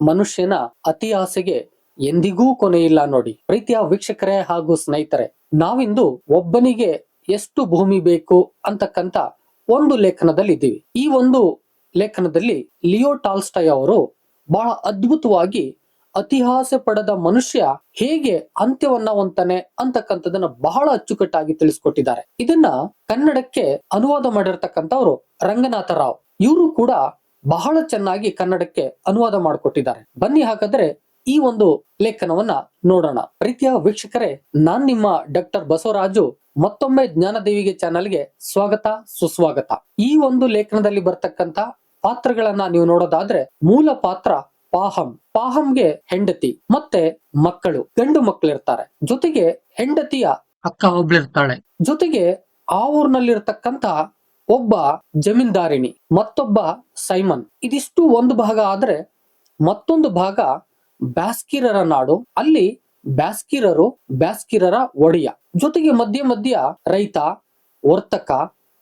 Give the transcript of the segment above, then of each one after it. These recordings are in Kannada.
ಮನುಷ್ಯನ ಅತಿ ಆಸೆಗೆ ಎಂದಿಗೂ ಕೊನೆಯಿಲ್ಲ ನೋಡಿ. ಪ್ರೀತಿಯ ವೀಕ್ಷಕರೇ ಹಾಗೂ ಸ್ನೇಹಿತರೆ, ನಾವಿಂದು ಒಬ್ಬನಿಗೆ ಎಷ್ಟು ಭೂಮಿ ಬೇಕು ಅಂತಕ್ಕಂತ ಒಂದು ಲೇಖನದಲ್ಲಿ ಇದ್ದೀವಿ ಈ ಒಂದು ಲೇಖನದಲ್ಲಿ ಲಿಯೋ ಟಾಲ್ಸ್ಟೈ ಅವರು ಬಹಳ ಅದ್ಭುತವಾಗಿ ಅತಿಹಾಸ ಪಡೆದ ಮನುಷ್ಯ ಹೇಗೆ ಅಂತ್ಯವನ್ನ ಹೊಂತಾನೆ ಅಂತಕ್ಕಂಥದನ್ನ ಬಹಳ ಅಚ್ಚುಕಟ್ಟಾಗಿ ತಿಳಿಸ್ಕೊಟ್ಟಿದ್ದಾರೆ. ಇದನ್ನ ಕನ್ನಡಕ್ಕೆ ಅನುವಾದ ಮಾಡಿರ್ತಕ್ಕಂಥವ್ರು ರಂಗನಾಥ ರಾವ್. ಇವರು ಕೂಡ ಬಹಳ ಚೆನ್ನಾಗಿ ಕನ್ನಡಕ್ಕೆ ಅನುವಾದ ಮಾಡಿಕೊಟ್ಟಿದ್ದಾರೆ. ಬನ್ನಿ ಹಾಗಾದ್ರೆ ಈ ಒಂದು ಲೇಖನವನ್ನ ನೋಡೋಣ. ಪ್ರೀತಿಯ ವೀಕ್ಷಕರೇ ನಾನ್ ನಿಮ್ಮ ಡಾಕ್ಟರ್ ಬಸವರಾಜು. ಮತ್ತೊಮ್ಮೆ ಜ್ಞಾನದೇವಿಗೆ ಚಾನಲ್ಗೆ ಸ್ವಾಗತ ಸುಸ್ವಾಗತ. ಈ ಒಂದು ಲೇಖನದಲ್ಲಿ ಬರ್ತಕ್ಕಂತ ಪಾತ್ರಗಳನ್ನ ನೀವು ನೋಡೋದಾದ್ರೆ ಮೂಲ ಪಾತ್ರ ಪಾಹಂ. ಪಾಹಂಗೆ ಹೆಂಡತಿ ಮತ್ತೆ ಮಕ್ಕಳು ಗಂಡು ಮಕ್ಕಳಿರ್ತಾರೆ ಜೊತೆಗೆ ಹೆಂಡತಿಯ ಅಕ್ಕ ಒಬ್ಳಿರ್ತಾಳೆ. ಜೊತೆಗೆ ಆ ಊರ್ನಲ್ಲಿರ್ತಕ್ಕಂತ ಒಬ್ಬ ಜಮೀನ್ದಾರಿಣಿ, ಮತ್ತೊಬ್ಬ ಸೈಮನ್. ಇದಿಷ್ಟು ಒಂದು ಭಾಗ ಆದ್ರೆ ಮತ್ತೊಂದು ಭಾಗ ಬ್ಯಾಸ್ಕಿರರ ನಾಡು. ಅಲ್ಲಿ ಬ್ಯಾಸ್ಕಿರರು ಬ್ಯಾಸ್ಕಿರರ ಒಡೆಯ. ಜೊತೆಗೆ ಮಧ್ಯ ಮಧ್ಯ ರೈತ, ವರ್ತಕ,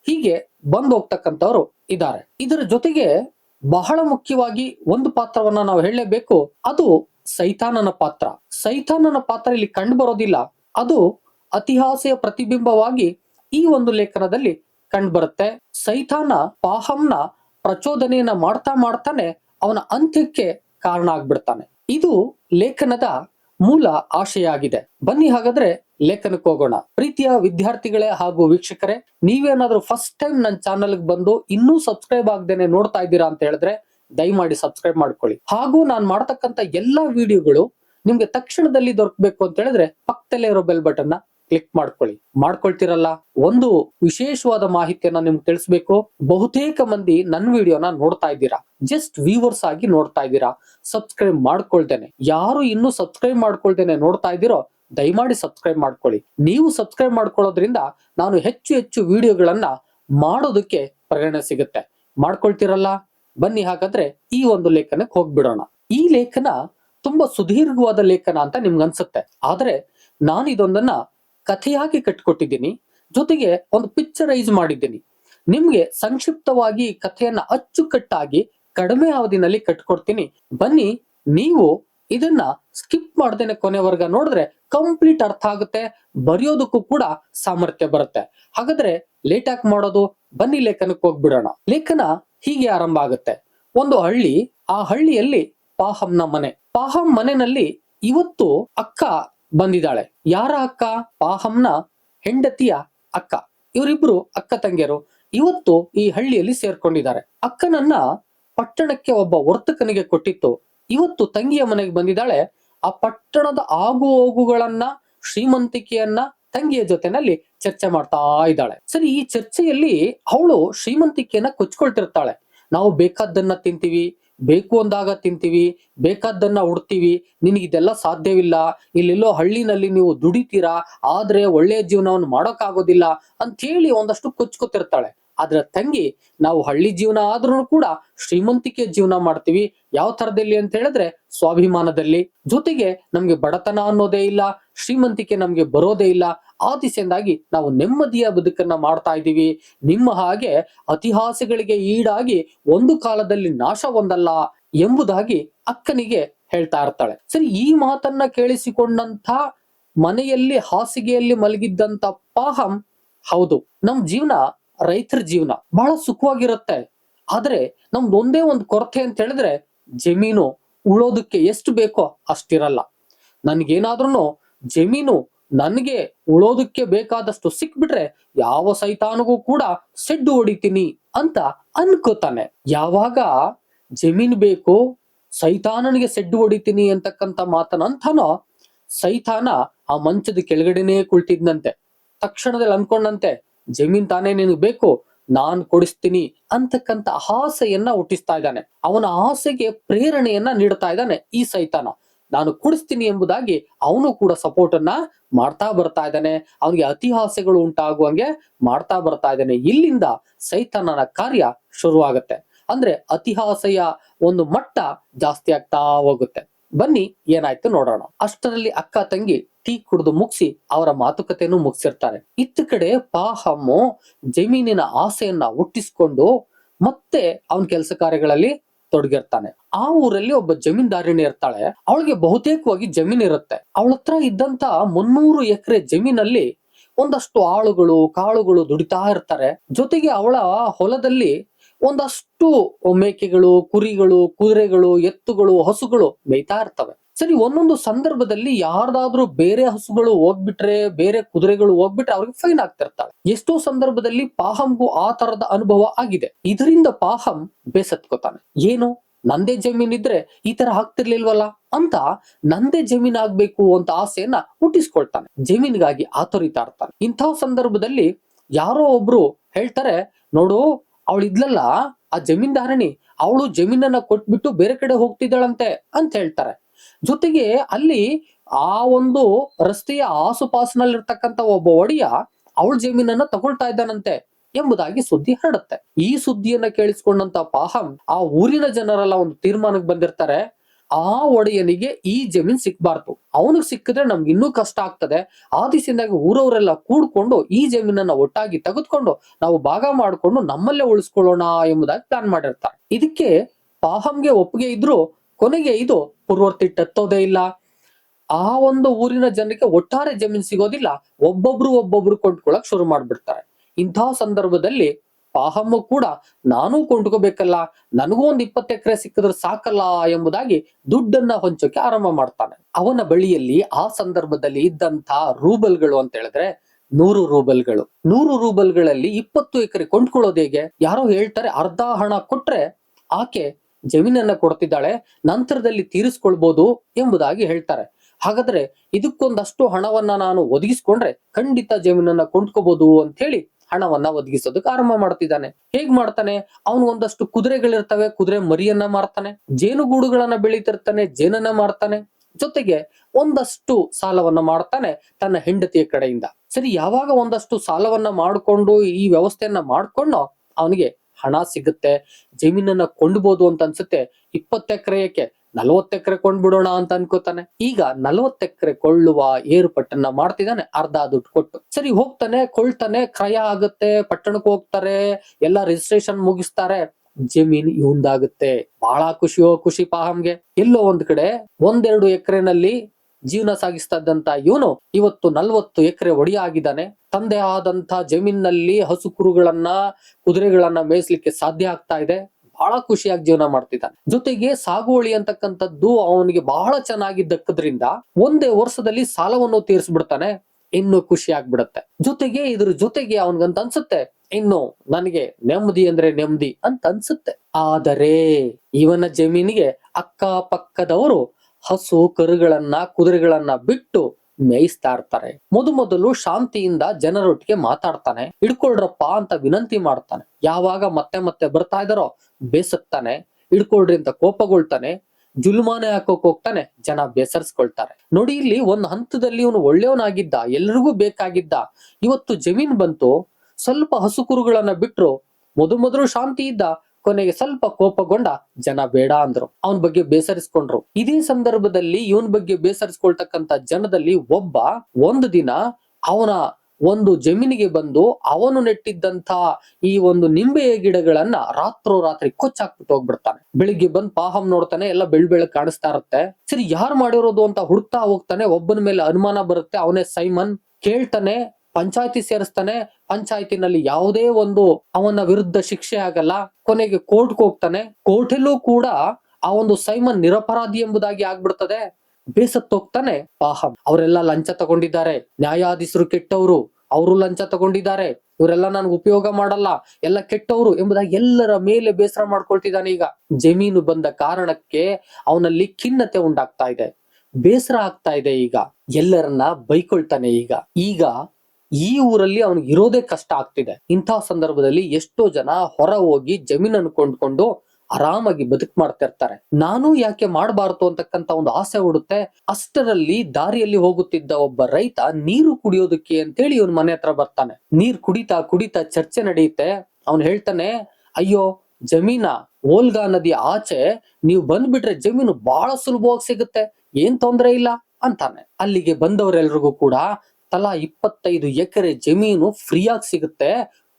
ಹೀಗೆ ಬಂದು ಹೋಗ್ತಕ್ಕಂಥವ್ರು ಇದ್ದಾರೆ ಇದರ ಜೊತೆಗೆ ಬಹಳ ಮುಖ್ಯವಾಗಿ ಒಂದು ಪಾತ್ರವನ್ನ ನಾವು ಹೇಳಲೇಬೇಕು. ಅದು ಸೈತಾನನ ಪಾತ್ರ. ಸೈತಾನನ ಪಾತ್ರ ಇಲ್ಲಿ ಕಂಡು ಬರೋದಿಲ್ಲ. ಅದು ಅತಿಹಾಸೆಯ ಪ್ರತಿಬಿಂಬವಾಗಿ ಈ ಒಂದು ಲೇಖನದಲ್ಲಿ ಕಂಡು ಬರುತ್ತೆ. ಸೈತಾನ ಪಾಹಂನ ಪ್ರಚೋದನೆಯನ್ನ ಮಾಡ್ತಾ ಮಾಡ್ತಾನೆ ಅವನ ಅಂತ್ಯಕ್ಕೆ ಕಾರಣ ಆಗ್ಬಿಡ್ತಾನೆ. ಇದು ಲೇಖನದ ಮೂಲ ಆಶಯ ಆಗಿದೆ ಬನ್ನಿ ಹಾಗಾದ್ರೆ ಲೇಖನಕ್ಕೆ ಹೋಗೋಣ. ಪ್ರೀತಿಯ ವಿದ್ಯಾರ್ಥಿಗಳೇ ಹಾಗೂ ವೀಕ್ಷಕರೇ, ನೀವೇನಾದ್ರೂ ಫಸ್ಟ್ ಟೈಮ್ ನನ್ನ ಚಾನಲ್ ಬಂದು ಇನ್ನೂ ಸಬ್ಸ್ಕ್ರೈಬ್ ಆಗದೇನೆ ನೋಡ್ತಾ ಇದ್ದೀರಾ ಅಂತ ಹೇಳಿದ್ರೆ ದಯಮಾಡಿ ಸಬ್ಸ್ಕ್ರೈಬ್ ಮಾಡ್ಕೊಳ್ಳಿ. ಹಾಗೂ ನಾನು ಮಾಡ್ತಕ್ಕಂತ ಎಲ್ಲಾ ವಿಡಿಯೋಗಳು ನಿಮ್ಗೆ ತಕ್ಷಣದಲ್ಲಿ ದೊರಕಬೇಕು ಅಂತ ಹೇಳಿದ್ರೆ ಪಕ್ಕದಲ್ಲೇ ಇರೋ ಬೆಲ್ ಬಟನ್ ಕ್ಲಿಕ್ ಮಾಡ್ಕೊಳ್ಳಿ. ಮಾಡ್ಕೊಳ್ತಿರಲ್ಲ? ಒಂದು ವಿಶೇಷವಾದ ಮಾಹಿತಿಯನ್ನ ನಿಮ್ಗೆ ತಿಳಿಸ್ಬೇಕು. ಬಹುತೇಕ ಮಂದಿ ನನ್ನ ವಿಡಿಯೋನ ನೋಡ್ತಾ ಇದ್ದೀರಾ? ಜಸ್ಟ್ ವ್ಯೂವರ್ಸ್ ಆಗಿ ನೋಡ್ತಾ ಇದ್ದೀರಾ? ಸಬ್ಸ್ಕ್ರೈಬ್ ಮಾಡ್ಕೊಳ್ತೇನೆ. ಯಾರು ಇನ್ನೂ ಸಬ್ಸ್ಕ್ರೈಬ್ ಮಾಡ್ಕೊಳ್ತೇನೆ ನೋಡ್ತಾ ಇದ್ದೀರೋ, ದಯಮಾಡಿ ಸಬ್ಸ್ಕ್ರೈಬ್ ಮಾಡ್ಕೊಳ್ಳಿ. ನೀವು ಸಬ್ಸ್ಕ್ರೈಬ್ ಮಾಡ್ಕೊಳ್ಳೋದ್ರಿಂದ ನಾನು ಹೆಚ್ಚು ಹೆಚ್ಚು ವಿಡಿಯೋಗಳನ್ನ ಮಾಡೋದಕ್ಕೆ ಪ್ರೇರಣೆ ಸಿಗುತ್ತೆ. ಮಾಡ್ಕೊಳ್ತಿರಲ್ಲ? ಬನ್ನಿ ಹಾಗಾದ್ರೆ ಈ ಒಂದು ಲೇಖನಕ್ಕೆ ಹೋಗ್ಬಿಡೋಣ. ಈ ಲೇಖನ ತುಂಬಾ ಸುದೀರ್ಘವಾದ ಲೇಖನ ಅಂತ ನಿಮ್ಗೆ ಅನ್ಸುತ್ತೆ. ಆದ್ರೆ ನಾನು ಇದೊಂದನ್ನ ಕಥೆಯಾಗಿ ಕಟ್ಕೊಟ್ಟಿದ್ದೀನಿ. ಜೊತೆಗೆ ಒಂದು ಪಿಕ್ಚರೈಸ್ ಮಾಡಿದ್ದೀನಿ. ನಿಮ್ಗೆ ಸಂಕ್ಷಿಪ್ತವಾಗಿ ಕಥೆಯನ್ನ ಅಚ್ಚುಕಟ್ಟಾಗಿ ಕಡಿಮೆ ಅವಧಿನಲ್ಲಿ ಕಟ್ಕೊಡ್ತೀನಿ. ಬನ್ನಿ, ನೀವು ಇದನ್ನ ಸ್ಕಿಪ್ ಮಾಡ್ದೇನೆ ಕೊನೆವರ್ಗ ನೋಡಿದ್ರೆ ಕಂಪ್ಲೀಟ್ ಅರ್ಥ ಆಗುತ್ತೆ. ಬರೆಯೋದಕ್ಕೂ ಕೂಡ ಸಾಮರ್ಥ್ಯ ಬರುತ್ತೆ. ಹಾಗಾದ್ರೆ ಲೇಟ್ ಯಾಕೆ ಮಾಡೋದು? ಬನ್ನಿ ಲೇಖನಕ್ಕೆ ಹೋಗ್ಬಿಡೋಣ. ಲೇಖನ ಹೀಗೆ ಆರಂಭ ಆಗುತ್ತೆ. ಒಂದು ಹಳ್ಳಿ, ಆ ಹಳ್ಳಿಯಲ್ಲಿ ಪಾಹಂನ ಮನೆ. ಪಾಹಂ ಮನೆಯಲ್ಲಿ ಇವತ್ತು ಅಕ್ಕ ಬಂದಿದ್ದಾಳೆ. ಯಾರ ಅಕ್ಕ? ಪಾಹಂನ ಹೆಂಡತಿಯ ಅಕ್ಕ. ಇವರಿಬ್ರು ಅಕ್ಕ ತಂಗಿಯರು. ಇವತ್ತು ಈ ಹಳ್ಳಿಯಲ್ಲಿ ಸೇರ್ಕೊಂಡಿದ್ದಾರೆ. ಅಕ್ಕನನ್ನ ಪಟ್ಟಣಕ್ಕೆ ಒಬ್ಬ ವರ್ತಕನಿಗೆ ಕೊಟ್ಟಿತ್ತು. ಇವತ್ತು ತಂಗಿಯ ಮನೆಗೆ ಬಂದಿದ್ದಾಳೆ. ಆ ಪಟ್ಟಣದ ಆಗು ಹೋಗುಗಳನ್ನ, ಶ್ರೀಮಂತಿಕೆಯನ್ನ ತಂಗಿಯ ಜೊತೆನಲ್ಲಿ ಚರ್ಚೆ ಮಾಡ್ತಾ ಇದ್ದಾಳೆ. ಸರಿ, ಈ ಚರ್ಚೆಯಲ್ಲಿ ಅವಳು ಶ್ರೀಮಂತಿಕೆಯನ್ನ ಕೊಚ್ಕೊಳ್ತಿರ್ತಾಳೆ. ನಾವು ಬೇಕಾದ್ದನ್ನ ತಿಂತೀವಿ, ಬೇಕು ಅಂದಾಗ ತಿಂತೀವಿ, ಬೇಕಾದ್ದನ್ನ ಉಡ್ತೀವಿ ನಿನಗಿದೆಲ್ಲ ಸಾಧ್ಯವಿಲ್ಲ, ಇಲ್ಲೆಲ್ಲೋ ಹಳ್ಳಿನಲ್ಲಿ ನೀವು ದುಡಿತೀರಾ, ಆದ್ರೆ ಒಳ್ಳೆಯ ಜೀವನವನ್ನು ಮಾಡೋಕ್ಕಾಗೋದಿಲ್ಲ ಅಂತ ಹೇಳಿ ಒಂದಷ್ಟು ಕೊಚ್ಕೋತಿರ್ತಾಳೆ. ಆದ್ರೆ ತಂಗಿ, ನಾವು ಹಳ್ಳಿ ಜೀವನ ಆದ್ರೂ ಕೂಡ ಶ್ರೀಮಂತಿಕೆ ಜೀವನ ಮಾಡ್ತೀವಿ. ಯಾವ ತರದಲ್ಲಿ ಅಂತ ಹೇಳಿದ್ರೆ ಸ್ವಾಭಿಮಾನದಲ್ಲಿ. ಜೊತೆಗೆ ನಮ್ಗೆ ಬಡತನ ಅನ್ನೋದೇ ಇಲ್ಲ, ಶ್ರೀಮಂತಿಕೆ ನಮ್ಗೆ ಬರೋದೇ ಇಲ್ಲ. ಆ ದಿಸೆಯಿಂದಾಗಿ ನಾವು ನೆಮ್ಮದಿಯ ಬದುಕನ್ನ ಮಾಡ್ತಾ ಇದ್ದೀವಿ. ನಿಮ್ಮ ಹಾಗೆ ಅತಿಹಾಸಗಳಿಗೆ ಈಡಾಗಿ ಒಂದು ಕಾಲದಲ್ಲಿ ನಾಶ ಹೊಂದಲ್ಲ ಎಂಬುದಾಗಿ ಅಕ್ಕನಿಗೆ ಹೇಳ್ತಾ ಇರ್ತಾಳೆ. ಸರಿ, ಈ ಮಾತನ್ನ ಕೇಳಿಸಿಕೊಂಡಂತ ಮನೆಯಲ್ಲಿ ಹಾಸಿಗೆಯಲ್ಲಿ ಮಲಗಿದ್ದಂತ ಪಾಹಂ ಹೌದು. ನಮ್ ಜೀವನ ರೈತರ ಜೀವನ ಬಹಳ ಸುಖವಾಗಿರುತ್ತೆ. ಆದ್ರೆ ನಮ್ದು ಒಂದೇ ಒಂದು ಕೊರತೆ ಅಂತ ಹೇಳಿದ್ರೆ ಜಮೀನು ಉಳೋದಕ್ಕೆ ಎಷ್ಟು ಬೇಕೋ ಅಷ್ಟಿರಲ್ಲ. ನನ್ಗೇನಾದ್ರೂ ಜಮೀನು ನನಗೆ ಉಳೋದಕ್ಕೆ ಬೇಕಾದಷ್ಟು ಸಿಕ್ಬಿಟ್ರೆ ಯಾವ ಸೈತಾನಗೂ ಕೂಡ ಸೆಡ್ಡು ಹೊಡಿತೀನಿ ಅಂತ ಅನ್ಕೋತಾನೆ. ಯಾವಾಗ ಜಮೀನ್ ಬೇಕು ಸೈತಾನನಿಗೆ ಸೆಡ್ಡು ಹೊಡಿತೀನಿ ಅಂತಕ್ಕಂತ ಮಾತನಂತನೋ ಸೈತಾನ ಆ ಮಂಚದ ಕೆಳಗಡೆನೇ ಕುಳಿತಿದ್ನಂತೆ. ತಕ್ಷಣದಲ್ಲಿ ಅನ್ಕೊಂಡಂತೆ ಜಮೀನ್ ತಾನೇ ನಿನಗೆ ಬೇಕು, ನಾನ್ ಕೊಡಿಸ್ತೀನಿ ಅಂತಕ್ಕಂತ ಆಸೆಯನ್ನ ಹುಟ್ಟಿಸ್ತಾ ಇದ್ದಾನೆ. ಅವನ ಆಸೆಗೆ ಪ್ರೇರಣೆಯನ್ನ ನೀಡ್ತಾ ಇದ್ದಾನೆ ಈ ಸೈತಾನ. ನಾನು ಕೊಡಿಸ್ತೀನಿ ಎಂಬುದಾಗಿ ಅವನು ಕೂಡ ಸಪೋರ್ಟ್ ಅನ್ನ ಮಾಡ್ತಾ ಬರ್ತಾ ಇದ್ದಾನೆ. ಅವನಿಗೆ ಅತಿಹಾಸೆಗಳು ಉಂಟಾಗುವಂಗೆ ಮಾಡ್ತಾ ಬರ್ತಾ ಇದ್ದಾನೆ. ಇಲ್ಲಿಂದ ಸೈತಾನನ ಕಾರ್ಯ ಶುರುವಾಗುತ್ತೆ. ಅಂದ್ರೆ ಅತಿಹಾಸೆಯ ಒಂದು ಮಟ್ಟ ಜಾಸ್ತಿ ಆಗ್ತಾ ಹೋಗುತ್ತೆ. ಬನ್ನಿ, ಏನಾಯ್ತು ನೋಡೋಣ. ಅಷ್ಟರಲ್ಲಿ ಅಕ್ಕ ತಂಗಿ ಟೀ ಕುಡಿದು ಮುಗಿಸಿ ಅವರ ಮಾತುಕತೆಯನ್ನು ಮುಗಿಸಿರ್ತಾರೆ. ಇತ್ತ ಕಡೆ ಪಾಹಮ್ಮು ಜಮೀನಿನ ಆಸೆಯನ್ನ ಹುಟ್ಟಿಸ್ಕೊಂಡು ಮತ್ತೆ ಅವನ ಕೆಲಸ ಕಾರ್ಯಗಳಲ್ಲಿ ತೊಡಗಿರ್ತಾನೆ. ಆ ಊರಲ್ಲಿ ಒಬ್ಬ ಜಮೀನ್ದಾರಿಣಿ ಇರ್ತಾಳೆ. ಅವಳಿಗೆ ಬಹುತೇಕವಾಗಿ ಜಮೀನ್ ಇರುತ್ತೆ. ಅವಳ ಹತ್ರ ಇದ್ದಂತ ಮುನ್ನೂರು ಎಕರೆ ಜಮೀನಲ್ಲಿ ಒಂದಷ್ಟು ಆಳುಗಳು, ಕಾಳುಗಳು ದುಡಿತಾ ಇರ್ತಾರೆ. ಜೊತೆಗೆ ಅವಳ ಹೊಲದಲ್ಲಿ ಒಂದಷ್ಟು ಮೇಕೆಗಳು, ಕುರಿಗಳು, ಕುದುರೆಗಳು, ಎತ್ತುಗಳು, ಹಸುಗಳು ಮೇಯ್ತಾ ಇರ್ತವೆ. ಸರಿ, ಒಂದೊಂದು ಸಂದರ್ಭದಲ್ಲಿ ಯಾರ್ದಾದ್ರೂ ಬೇರೆ ಹಸುಗಳು ಹೋಗ್ಬಿಟ್ರೆ, ಬೇರೆ ಕುದುರೆಗಳು ಹೋಗ್ಬಿಟ್ರೆ ಅವ್ರಿಗೆ ಫೈನ್ ಆಗ್ತಿರ್ತಾಳೆ. ಎಷ್ಟೋ ಸಂದರ್ಭದಲ್ಲಿ ಪಾಹಂಗೂ ಆ ತರದ ಅನುಭವ ಆಗಿದೆ. ಇದರಿಂದ ಪಾಹಂ ಬೇಸತ್ಕೋತಾನೆ. ಏನು? ನಂದೇ ಜಮೀನ್ ಇದ್ರೆ ಈ ತರ ಆಗ್ತಿರ್ಲಿಲ್ವಲ್ಲ? ಅಂತ ನಂದೇ ಜಮೀನ್ ಆಗ್ಬೇಕು ಅಂತ ಆಸೆಯನ್ನ ಹುಟ್ಟಿಸ್ಕೊಳ್ತಾನೆ. ಜಮೀನಿಗಾಗಿ ಆತೊರಿತಾ ಇರ್ತಾನೆ ಇಂಥ ಸಂದರ್ಭದಲ್ಲಿ ಯಾರೋ ಒಬ್ರು ಹೇಳ್ತಾರೆ, ನೋಡು ಅವಳು ಇದ್ಲಲ್ಲ, ಆ ಜಮೀನ್ದಾರಣಿ ಅವಳು ಜಮೀನನ್ನ ಕೊಟ್ಬಿಟ್ಟು ಬೇರೆ ಕಡೆ ಹೋಗ್ತಿದ್ದಾಳಂತೆ ಅಂತ ಹೇಳ್ತಾರೆ. ಜೊತೆಗೆ ಅಲ್ಲಿ ಆ ಒಂದು ರಸ್ತೆಯ ಆಸುಪಾಸಿನಲ್ಲಿರ್ತಕ್ಕಂಥ ಒಬ್ಬ ಒಡೆಯ ಅವಳ ಜಮೀನನ್ನ ತಗೊಳ್ತಾ ಇದ್ದಾನಂತೆ ಎಂಬುದಾಗಿ ಸುದ್ದಿ ಹರಡುತ್ತೆ. ಈ ಸುದ್ದಿಯನ್ನ ಕೇಳಿಸ್ಕೊಂಡಂತ ಪಾಹಂ ಆ ಊರಿನ ಜನರೆಲ್ಲ ಒಂದು ತೀರ್ಮಾನಕ್ಕೆ ಬಂದಿರ್ತಾರೆ. ಆ ಒಡೆಯನಿಗೆ ಈ ಜಮೀನ್ ಸಿಕ್ಬಾರ್ದು. ಅವನಿಗೆ ಸಿಕ್ಕಿದ್ರೆ ನಮ್ಗೆ ಇನ್ನೂ ಕಷ್ಟ ಆಗ್ತದೆ. ಆ ದಿಸಿಂದಾಗಿ ಊರವರೆಲ್ಲ ಕೂಡ್ಕೊಂಡು ಈ ಜಮೀನನ್ನ ಒಟ್ಟಾಗಿ ತೆಗೆದುಕೊಂಡು ನಾವು ಭಾಗ ಮಾಡಿಕೊಂಡು ನಮ್ಮಲ್ಲೇ ಉಳಿಸ್ಕೊಳ್ಳೋಣ ಎಂಬುದಾಗಿ ಪ್ಲಾನ್ ಮಾಡಿರ್ತಾರೆ. ಇದಕ್ಕೆ ಪಾಹಂಗೆ ಒಪ್ಪಿಗೆ ಇದ್ರು ಕೊನೆಗೆ ಇದು ಪೂರ್ವರ್ತಿ ಟತ್ತೋದೇ ಇಲ್ಲ. ಆ ಒಂದು ಊರಿನ ಜನರಿಗೆ ಒಟ್ಟಾರೆ ಜಮೀನ್ ಸಿಗೋದಿಲ್ಲ. ಒಬ್ಬೊಬ್ರು ಒಬ್ಬೊಬ್ರು ಕೊಂಡ್ಕೊಳಕ್ ಶುರು ಮಾಡ್ಬಿಡ್ತಾರೆ. ಇಂಥ ಸಂದರ್ಭದಲ್ಲಿ ಪಾಹಮ್ಮ ಕೂಡ ನಾನು ಕೊಂಡ್ಕೋಬೇಕಲ್ಲ, ನನಗೂ ಒಂದು ಇಪ್ಪತ್ತು ಎಕರೆ ಸಿಕ್ಕಿದ್ರೆ ಸಾಕಲ್ಲ ಎಂಬುದಾಗಿ ದುಡ್ಡನ್ನ ಹೊಂಚೋಕೆ ಆರಂಭ ಮಾಡ್ತಾನೆ. ಅವನ ಬಳಿಯಲ್ಲಿ ಆ ಸಂದರ್ಭದಲ್ಲಿ ಇದ್ದಂತ ರೂಬಲ್ಗಳು ಅಂತ ಹೇಳಿದ್ರೆ ನೂರು ರೂಬಲ್ಗಳು. ನೂರು ರೂಬಲ್ಗಳಲ್ಲಿ ಇಪ್ಪತ್ತು ಎಕರೆ ಕೊಂಡ್ಕೊಳ್ಳೋದು ಹೇಗೆ? ಯಾರೋ ಹೇಳ್ತಾರೆ, ಅರ್ಧ ಹಣ ಕೊಟ್ರೆ ಆಕೆ ಜಮೀನನ್ನ ಕೊಡ್ತಿದ್ದಾಳೆ, ನಂತರದಲ್ಲಿ ತೀರಿಸ್ಕೊಳ್ಬಹುದು ಎಂಬುದಾಗಿ ಹೇಳ್ತಾರೆ. ಹಾಗಾದ್ರೆ ಇದಕ್ಕೊಂದಷ್ಟು ಹಣವನ್ನ ನಾನು ಒದಗಿಸ್ಕೊಂಡ್ರೆ ಖಂಡಿತ ಜಮೀನನ್ನ ಕೊಂಡ್ಕೋಬಹುದು ಅಂತ ಹೇಳಿ ಹಣವನ್ನ ಒದಗಿಸೋದಕ್ಕೆ ಆರಂಭ ಮಾಡ್ತಿದ್ದಾನೆ. ಹೇಗ್ ಮಾಡ್ತಾನೆ? ಅವನು ಒಂದಷ್ಟು ಕುದುರೆಗಳಿರ್ತವೆ, ಕುದುರೆ ಮರಿಯನ್ನ ಮಾರ್ತಾನೆ, ಜೇನುಗೂಡುಗಳನ್ನ ಬೆಳೀತಿರ್ತಾನೆ, ಜೇನನ್ನ ಮಾರ್ತಾನೆ. ಜೊತೆಗೆ ಒಂದಷ್ಟು ಸಾಲವನ್ನ ಮಾಡ್ತಾನೆ ತನ್ನ ಹೆಂಡತಿಯ ಕಡೆಯಿಂದ. ಸರಿ, ಯಾವಾಗ ಒಂದಷ್ಟು ಸಾಲವನ್ನ ಮಾಡ್ಕೊಂಡು ಈ ವ್ಯವಸ್ಥೆಯನ್ನ ಮಾಡ್ಕೊಂಡು ಅವನಿಗೆ ಹಣ ಸಿಗುತ್ತೆ, ಜಮೀನನ್ನ ಕೊಂಡ್ಬೋದು ಅಂತ ಅನ್ಸುತ್ತೆ. ಇಪ್ಪತ್ತು ಎಕರೆಯಕ್ಕೆ ನಲವತ್ತು ಎಕರೆ ಕೊಂಡ್ಬಿಡೋಣ ಅಂತ ಅನ್ಕೋತಾನೆ. ಈಗ ನಲವತ್ತು ಎಕರೆ ಕೊಳ್ಳುವ ಏರುಪಟ್ಟನ್ನ ಮಾಡ್ತಿದ್ದಾನೆ, ಅರ್ಧ ದುಡ್ಡು ಕೊಟ್ಟು. ಸರಿ, ಹೋಗ್ತಾನೆ ಕೊಳ್ತಾನೆ ಕ್ರಯ ಆಗುತ್ತೆ, ಪಟ್ಟಣಕ್ಕೆ ಹೋಗ್ತಾರೆ, ಎಲ್ಲಾ ರಿಜಿಸ್ಟ್ರೇಷನ್ ಮುಗಿಸ್ತಾರೆ. ಜಮೀನ್ ಇವಂದಾಗುತ್ತೆ. ಬಹಳ ಖುಷಿಯೋ ಖುಷಿ ಪಾಹಂಗೆ ಎಲ್ಲೋ ಒಂದ್ ಕಡೆ ಒಂದೆರಡು ಎಕರೆನಲ್ಲಿ ಜೀವನ ಸಾಗಿಸ್ತಾ ಇದ್ದಂತ ಇವನು ಇವತ್ತು ನಲ್ವತ್ತು ಎಕರೆ ಒಡೆಯ ಆಗಿದ್ದಾನೆ ತಂದೆ ಆದಂತ ಜಮೀನಲ್ಲಿ ಹಸು ಕುರುಗಳನ್ನ, ಕುದುರೆಗಳನ್ನ ಮೇಯಿಸ್ಲಿಕ್ಕೆ ಸಾಧ್ಯ ಆಗ್ತಾ ಇದೆ. ಬಹಳ ಖುಷಿಯಾಗಿ ಜೀವನ ಮಾಡ್ತಿದ್ದಾನೆ. ಜೊತೆಗೆ ಸಾಗುವಳಿ ಅಂತಕ್ಕಂಥದ್ದು ಅವನಿಗೆ ಬಹಳ ಚೆನ್ನಾಗಿ ದಕ್ಕದ್ರಿಂದ ಒಂದೇ ವರ್ಷದಲ್ಲಿ ಸಾಲವನ್ನು ತೀರಿಸ್ಬಿಡ್ತಾನೆ, ಇನ್ನು ಖುಷಿ ಆಗ್ಬಿಡತ್ತೆ. ಜೊತೆಗೆ ಇದ್ರ ಜೊತೆಗೆ ಅವನ್ಗಂತ ಅನ್ಸುತ್ತೆ, ಇನ್ನು ನನಗೆ ನೆಮ್ಮದಿ ಅಂದ್ರೆ ನೆಮ್ಮದಿ ಅಂತ ಅನ್ಸುತ್ತೆ. ಆದರೆ ಇವನ ಜಮೀನಿಗೆ ಅಕ್ಕ ಪಕ್ಕದವರು ಹಸು, ಕರುಗಳನ್ನ, ಕುದುರೆಗಳನ್ನ ಬಿಟ್ಟು ಮೇಯಿಸ್ತಾ ಇರ್ತಾರೆ. ಮೊದ ಮೊದಲು ಶಾಂತಿಯಿಂದ ಜನರೊಟ್ಟಿಗೆ ಮಾತಾಡ್ತಾನೆ, ಹಿಡ್ಕೊಳ್ರಪ್ಪ ಅಂತ ವಿನಂತಿ ಮಾಡ್ತಾನೆ. ಯಾವಾಗ ಮತ್ತೆ ಮತ್ತೆ ಬರ್ತಾ ಇದಾರೋ ಬೇಸತ್ತಾನೆ, ಹಿಡ್ಕೊಳ್ರಿ ಅಂತ ಕೋಪಗೊಳ್ತಾನೆ, ಜುಲ್ಮಾನೆ ಹಾಕೋಕ್ ಹೋಗ್ತಾನೆ, ಜನ ಬೇಸರಿಸ್ಕೊಳ್ತಾರೆ. ನೋಡಿ ಇಲ್ಲಿ ಒಂದ್ ಹಂತದಲ್ಲಿ ಇವನು ಒಳ್ಳೆಯವನಾಗಿದ್ದ, ಎಲ್ರಿಗೂ ಬೇಕಾಗಿದ್ದ, ಇವತ್ತು ಜಮೀನ್ ಬಂತು, ಸ್ವಲ್ಪ ಹಸುಕುರುಗಳನ್ನ ಬಿಟ್ರು ಮೊದಲು ಮೊದಲು ಶಾಂತಿ ಇದ್ದ ಕೊನೆಗೆ ಸ್ವಲ್ಪ ಕೋಪಗೊಂಡ ಜನ ಬೇಡ ಅಂದ್ರು. ಅವನ ಬಗ್ಗೆ ಬೇಸರಿಸ್ಕೊಂಡ್ರು. ಇದೇ ಸಂದರ್ಭದಲ್ಲಿ ಇವನ್ ಬಗ್ಗೆ ಬೇಸರಿಸ್ಕೊಳ್ತಕ್ಕಂತ ಜನದಲ್ಲಿ ಒಬ್ಬ ಒಂದು ದಿನ ಅವನ ಒಂದು ಜಮೀನಿಗೆ ಬಂದು ಅವನು ನೆಟ್ಟಿದ್ದಂತ ಈ ಒಂದು ನಿಂಬೆಯ ಗಿಡಗಳನ್ನ ರಾತ್ರೋ ರಾತ್ರಿ ಕೊಚ್ಚಾಕ್ಬಿಟ್ಟು ಹೋಗ್ಬಿಡ್ತಾನೆ. ಬೆಳಿಗ್ಗೆ ಬಂದ್ ಪಾಹಂ ನೋಡ್ತಾನೆ, ಎಲ್ಲ ಬೆಳ್ ಬೆಳಗ್ ಕಾಣಿಸ್ತಾ ಇರುತ್ತೆ. ಸರಿ, ಯಾರು ಮಾಡಿರೋದು ಅಂತ ಹುಡುಕ್ತಾ ಹೋಗ್ತಾನೆ, ಒಬ್ಬನ ಮೇಲೆ ಅನುಮಾನ ಬರುತ್ತೆ, ಅವನೇ ಸೈಮನ್ ಕೇಳ್ತಾನೆ ಪಂಚಾಯತಿ ಸೇರಿಸ್ತಾನೆ, ಪಂಚಾಯತಿನಲ್ಲಿ ಯಾವುದೇ ಒಂದು ಅವನ ವಿರುದ್ಧ ಶಿಕ್ಷೆ ಆಗಲ್ಲ, ಕೊನೆಗೆ ಕೋರ್ಟ್ಗೆ ಹೋಗ್ತಾನೆ. ಕೋರ್ಟಲ್ಲೂ ಕೂಡ ಆ ಒಂದು ಸೈಮನ್ ನಿರಪರಾಧಿ ಎಂಬುದಾಗಿ ಆಗ್ಬಿಡ್ತದೆ. ಬೇಸತ್ತೋಗ್ತಾನೆ ಪಾಹಂ. ಅವರೆಲ್ಲ ಲಂಚ ತಗೊಂಡಿದ್ದಾರೆ. ನ್ಯಾಯಾಧೀಶರು ಕೆಟ್ಟವರು. ಅವರು ಲಂಚ ತಗೊಂಡಿದ್ದಾರೆ. ಇವರೆಲ್ಲ ನನ್ಗೆ ಉಪಯೋಗ ಮಾಡಲ್ಲ. ಎಲ್ಲ ಕೆಟ್ಟವರು ಎಂಬುದಾಗಿ ಎಲ್ಲರ ಮೇಲೆ ಬೇಸರ ಮಾಡ್ಕೊಳ್ತಿದ್ದಾನೆ ಈಗ. ಜಮೀನು ಬಂದ ಕಾರಣಕ್ಕೆ ಅವನಲ್ಲಿ ಖಿನ್ನತೆ ಉಂಟಾಗ್ತಾ ಇದೆ. ಬೇಸರ ಆಗ್ತಾ ಇದೆ ಈಗ. ಎಲ್ಲರನ್ನ ಬೈಕೊಳ್ತಾನೆ ಈಗ. ಈಗ ಈ ಊರಲ್ಲಿ ಅವನಿಗೆ ಇರೋದೇ ಕಷ್ಟ ಆಗ್ತಿದೆ. ಇಂಥ ಸಂದರ್ಭದಲ್ಲಿ ಎಷ್ಟೋ ಜನ ಹೊರ ಹೋಗಿ ಜಮೀನನ್ನು ಕೊಂಡ್ಕೊಂಡು ಆರಾಮಾಗಿ ಬದುಕ್ ಮಾಡ್ತಾ ಇರ್ತಾರೆ. ನಾನು ಯಾಕೆ ಮಾಡಬಾರ್ದು ಅಂತಕ್ಕಂತ ಒಂದು ಆಸೆ ಹುಡುತ್ತೆ ಅಷ್ಟರಲ್ಲಿ ದಾರಿಯಲ್ಲಿ ಹೋಗುತ್ತಿದ್ದ ಒಬ್ಬ ರೈತ ನೀರು ಕುಡಿಯೋದಕ್ಕೆ ಅಂತೇಳಿ ಇವನ್ ಮನೆ ಹತ್ರ ಬರ್ತಾನೆ. ನೀರ್ ಕುಡಿತಾ ಕುಡಿತಾ ಚರ್ಚೆ ನಡೆಯುತ್ತೆ. ಅವನ್ ಹೇಳ್ತಾನೆ, ಅಯ್ಯೋ, ಜಮೀನ ಓಲ್ಗಾ ನದಿ ಆಚೆ, ನೀವು ಬಂದ್ಬಿಟ್ರೆ ಜಮೀನು ಬಹಳ ಸುಲಭವಾಗಿ ಸಿಗುತ್ತೆ, ಏನ್ ತೊಂದ್ರೆ ಇಲ್ಲ? ಅಂತಾನೆ. ಅಲ್ಲಿಗೆ ಬಂದವರೆಲ್ರಿಗೂ ಕೂಡ ತಲಾ ಇಪ್ಪತ್ತೈದು ಎಕರೆ ಜಮೀನು ಫ್ರೀಯಾಗಿ ಸಿಗುತ್ತೆ,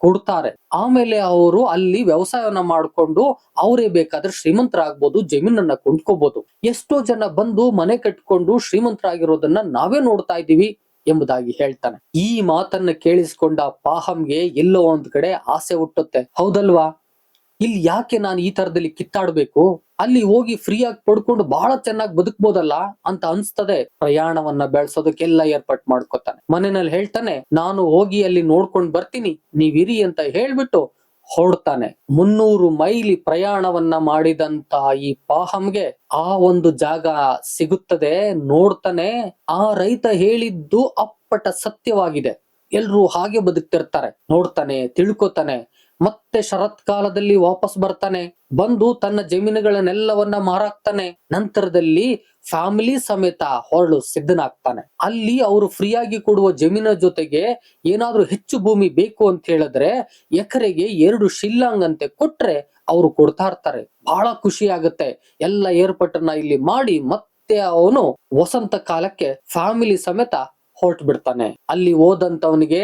ಕೊಡ್ತಾರೆ. ಆಮೇಲೆ ಅವರು ಅಲ್ಲಿ ವ್ಯವಸಾಯವನ್ನ ಮಾಡ್ಕೊಂಡು ಅವರೇ ಬೇಕಾದ್ರೆ ಶ್ರೀಮಂತರಾಗ್ಬೋದು, ಜಮೀನನ್ನ ಕೊಂಡ್ಕೋಬಹುದು ಎಷ್ಟೋ ಜನ ಬಂದು ಮನೆ ಕಟ್ಕೊಂಡು ಶ್ರೀಮಂತರಾಗಿರೋದನ್ನ ನಾವೇ ನೋಡ್ತಾ ಇದ್ದೀವಿ ಎಂಬುದಾಗಿ ಹೇಳ್ತಾನೆ. ಈ ಮಾತನ್ನ ಕೇಳಿಸ್ಕೊಂಡ ಪಾಹಂಗೆ ಎಲ್ಲೋ ಒಂದ್ ಕಡೆ ಆಸೆ ಹುಟ್ಟುತ್ತೆ. ಹೌದಲ್ವಾ? ಇಲ್ಲಿ ಯಾಕೆ ನಾನು ಈ ತರದಲ್ಲಿ ಕಿತ್ತಾಡ್ಬೇಕು? ಅಲ್ಲಿ ಹೋಗಿ ಫ್ರೀಯಾಗಿ ಪಡ್ಕೊಂಡು ಬಹಳ ಚೆನ್ನಾಗಿ ಬದುಕ್ಬೋದಲ್ಲ ಅಂತ ಅನ್ಸ್ತದೆ. ಪ್ರಯಾಣವನ್ನ ಬೆಳೆಸೋದಕ್ಕೆಲ್ಲ ಏರ್ಪಾಟ್ ಮಾಡ್ಕೊತಾನೆ. ಮನೆಯಲ್ಲಿ ಹೇಳ್ತಾನೆ, ನಾನು ಹೋಗಿ ಅಲ್ಲಿ ನೋಡ್ಕೊಂಡ್ ಬರ್ತೀನಿ, ನೀವಿರಿ ಅಂತ ಹೇಳ್ಬಿಟ್ಟು ಹೊರಡ್ತಾನೆ. ಮುನ್ನೂರು ಮೈಲಿ ಪ್ರಯಾಣವನ್ನ ಮಾಡಿದಂತ ಈ ಪಾಹಂಗೆ ಆ ಒಂದು ಜಾಗ ಸಿಗುತ್ತದೆ, ನೋಡ್ತಾನೆ. ಆ ರೈತ ಹೇಳಿದ್ದು ಅಪ್ಪಟ ಸತ್ಯವಾಗಿದೆ. ಎಲ್ರು ಹಾಗೆ ಬದುಕ್ತಿರ್ತಾರೆ. ನೋಡ್ತಾನೆ, ತಿಳ್ಕೊತಾನೆ. ಮತ್ತೆ ಶರತ್ಕಾಲದಲ್ಲಿ ವಾಪಸ್ ಬರ್ತಾನೆ, ಬಂದು ತನ್ನ ಜಮೀನುಗಳನ್ನೆಲ್ಲವನ್ನ ಮಾರಾಕ್ತಾನೆ, ನಂತರದಲ್ಲಿ ಫ್ಯಾಮಿಲಿ ಸಮೇತ ಹೊರಳು ಸಿದ್ಧನಾಗ್ತಾನೆ. ಅಲ್ಲಿ ಅವರು ಫ್ರೀಯಾಗಿ ಕೊಡುವ ಜಮೀನ ಜೊತೆಗೆ ಏನಾದ್ರೂ ಹೆಚ್ಚು ಭೂಮಿ ಬೇಕು ಅಂತ ಹೇಳಿದ್ರೆ ಎಕರೆಗೆ ಎರಡು ಶಿಲ್ಲಾಂಗ್ ಅಂತೆ ಕೊಟ್ರೆ ಅವರು ಕೊಡ್ತಾ ಇರ್ತಾರೆ. ಬಹಳ ಖುಷಿ ಆಗುತ್ತೆ. ಎಲ್ಲ ಏರ್ಪಟ್ಟನ್ನ ಇಲ್ಲಿ ಮಾಡಿ ಮತ್ತೆ ಅವನು ವಸಂತ ಕಾಲಕ್ಕೆ ಫ್ಯಾಮಿಲಿ ಸಮೇತ ಹೊರಟು ಬಿಡ್ತಾನೆ ಅಲ್ಲಿ ಹೋದಂತವನಿಗೆ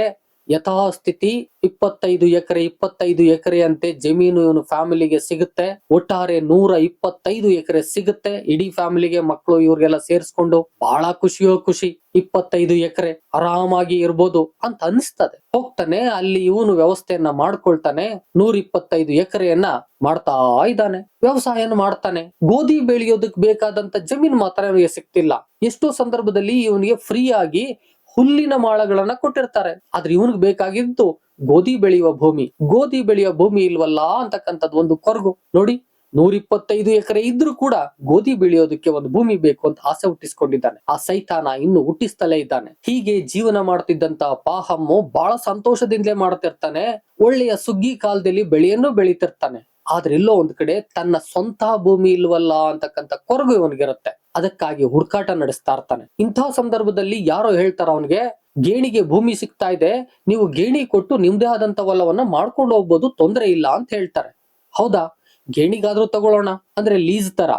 ಯಥಾಸ್ಥಿತಿ ಇಪ್ಪತ್ತೈದು ಎಕರೆ ಇಪ್ಪತ್ತೈದು ಎಕರೆ ಅಂತೆ ಜಮೀನು ಇವನು ಫ್ಯಾಮಿಲಿಗೆ ಸಿಗುತ್ತೆ. ಒಟ್ಟಾರೆ ನೂರ ಇಪ್ಪತ್ತೈದು ಎಕರೆ ಸಿಗುತ್ತೆ. ಇಡೀ ಫ್ಯಾಮಿಲಿಗೆ ಮಕ್ಕಳು ಇವ್ರಿಗೆಲ್ಲ ಸೇರಿಸ್ಕೊಂಡು ಬಹಳ ಖುಷಿಯೋ ಖುಷಿ. ಇಪ್ಪತ್ತೈದು ಎಕರೆ ಆರಾಮಾಗಿ ಇರ್ಬೋದು ಅಂತ ಅನಿಸ್ತದೆ. ಹೋಗ್ತಾನೆ, ಅಲ್ಲಿ ಇವನು ವ್ಯವಸ್ಥೆಯನ್ನ ಮಾಡ್ಕೊಳ್ತಾನೆ. ನೂರ ಇಪ್ಪತ್ತೈದು ಎಕರೆಯನ್ನ ಮಾಡ್ತಾ ಇದ್ದಾನೆ. ವ್ಯವಸಾಯನ ಮಾಡ್ತಾನೆ. ಗೋಧಿ ಬೆಳೆಯೋದಕ್ ಬೇಕಾದಂತ ಜಮೀನು ಮಾತ್ರ ಇವನಿಗೆ ಸಿಗ್ತಿಲ್ಲ. ಎಷ್ಟೋ ಸಂದರ್ಭದಲ್ಲಿ ಇವನಿಗೆ ಫ್ರೀ ಆಗಿ ಹುಲ್ಲಿನ ಮಾಳಗಳನ್ನ ಕೊಟ್ಟಿರ್ತಾರೆ. ಆದ್ರೆ ಇವನಿಗೆ ಬೇಕಾಗಿದ್ದು ಗೋಧಿ ಬೆಳೆಯುವ ಭೂಮಿ. ಗೋಧಿ ಬೆಳೆಯುವ ಭೂಮಿ ಇಲ್ವಲ್ಲ ಅಂತಕ್ಕಂಥದ್ದು ಒಂದು ಕೊರಗು. ನೋಡಿ ನೂರ ಇಪ್ಪತ್ತೈದು ಎಕರೆ ಇದ್ರೂ ಕೂಡ ಗೋಧಿ ಬೆಳೆಯೋದಕ್ಕೆ ಒಂದು ಭೂಮಿ ಬೇಕು ಅಂತ ಆಸೆ ಹುಟ್ಟಿಸ್ಕೊಂಡಿದ್ದಾನೆ. ಆ ಸೈತಾನ ಇನ್ನು ಹುಟ್ಟಿಸ್ತಲೇ ಇದ್ದಾನೆ. ಹೀಗೆ ಜೀವನ ಮಾಡ್ತಿದ್ದಂತ ಪಾಹಮ್ಮು ಬಹಳ ಸಂತೋಷದಿಂದಲೇ ಮಾಡ್ತಿರ್ತಾನೆ. ಒಳ್ಳೆಯ ಸುಗ್ಗಿ ಕಾಲದಲ್ಲಿ ಬೆಳೆಯನ್ನು ಬೆಳೀತಿರ್ತಾನೆ. ಆದ್ರೆ ಇಲ್ಲೋ ಒಂದ್ ಕಡೆ ತನ್ನ ಸ್ವಂತ ಭೂಮಿ ಇಲ್ವಲ್ಲ ಅಂತಕ್ಕಂಥ ಕೊರಗು ಇವನಿಗಿರುತ್ತೆ. ಅದಕ್ಕಾಗಿ ಹುಡುಕಾಟ ನಡೆಸ್ತಾ ಇರ್ತಾನೆ. ಇಂತಹ ಸಂದರ್ಭದಲ್ಲಿ ಯಾರೋ ಹೇಳ್ತಾರ ಅವನಿಗೆ, ಗೇಣಿಗೆ ಭೂಮಿ ಸಿಗ್ತಾ ಇದೆ, ನೀವು ಗೇಣಿ ಕೊಟ್ಟು ನಿಮ್ದೇ ಆದಂತ ಹೊಲವನ್ನ ಮಾಡ್ಕೊಂಡು ಹೋಗ್ಬೋದು, ತೊಂದರೆ ಇಲ್ಲ ಅಂತ ಹೇಳ್ತಾರೆ. ಹೌದಾ? ಗೇಣಿಗಾದ್ರೂ ತಗೊಳ್ಳೋಣ, ಅಂದ್ರೆ ಲೀಸ್ ತರ.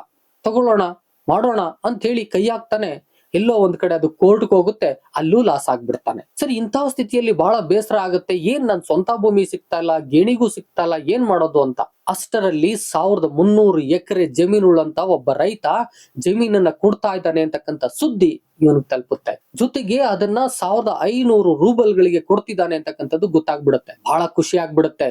ತಗೊಳ್ಳೋಣ, ಮಾಡೋಣ ಅಂತ ಹೇಳಿ ಕೈ ಹಾಕ್ತಾನೆ. ಎಲ್ಲೋ ಒಂದ್ ಕಡೆ ಅದು ಕೋರ್ಟ್ಗೆ ಹೋಗುತ್ತೆ, ಅಲ್ಲೂ ಲಾಸ್ ಆಗ್ಬಿಡ್ತಾನೆ. ಸರಿ ಇಂತಹ ಸ್ಥಿತಿಯಲ್ಲಿ ಬಹಳ ಬೇಸರ ಆಗುತ್ತೆ. ಏನ್ ನನ್ ಸ್ವಂತ ಭೂಮಿ ಸಿಗ್ತಾ ಇಲ್ಲ, ಗೇಣಿಗೂ ಸಿಗ್ತಾ ಇಲ್ಲ, ಏನ್ ಮಾಡೋದು ಅಂತ? ಅಷ್ಟರಲ್ಲಿ ಸಾವಿರದ ಮುನ್ನೂರು ಎಕರೆ ಜಮೀನುಳ್ಳಂತ ಒಬ್ಬ ರೈತ ಜಮೀನನ್ನ ಕೊಡ್ತಾ ಇದ್ದಾನೆ ಅಂತಕ್ಕಂಥ ಸುದ್ದಿ ಇವನಿಗೆ ತಲುಪುತ್ತೆ. ಜೊತೆಗೆ ಅದನ್ನ ಸಾವಿರದ ಐನೂರು ರೂಬಲ್ಗಳಿಗೆ ಕೊಡ್ತಿದ್ದಾನೆ ಅಂತಕ್ಕಂಥದ್ದು ಗೊತ್ತಾಗ್ಬಿಡುತ್ತೆ. ಬಹಳ ಖುಷಿ ಆಗ್ಬಿಡುತ್ತೆ.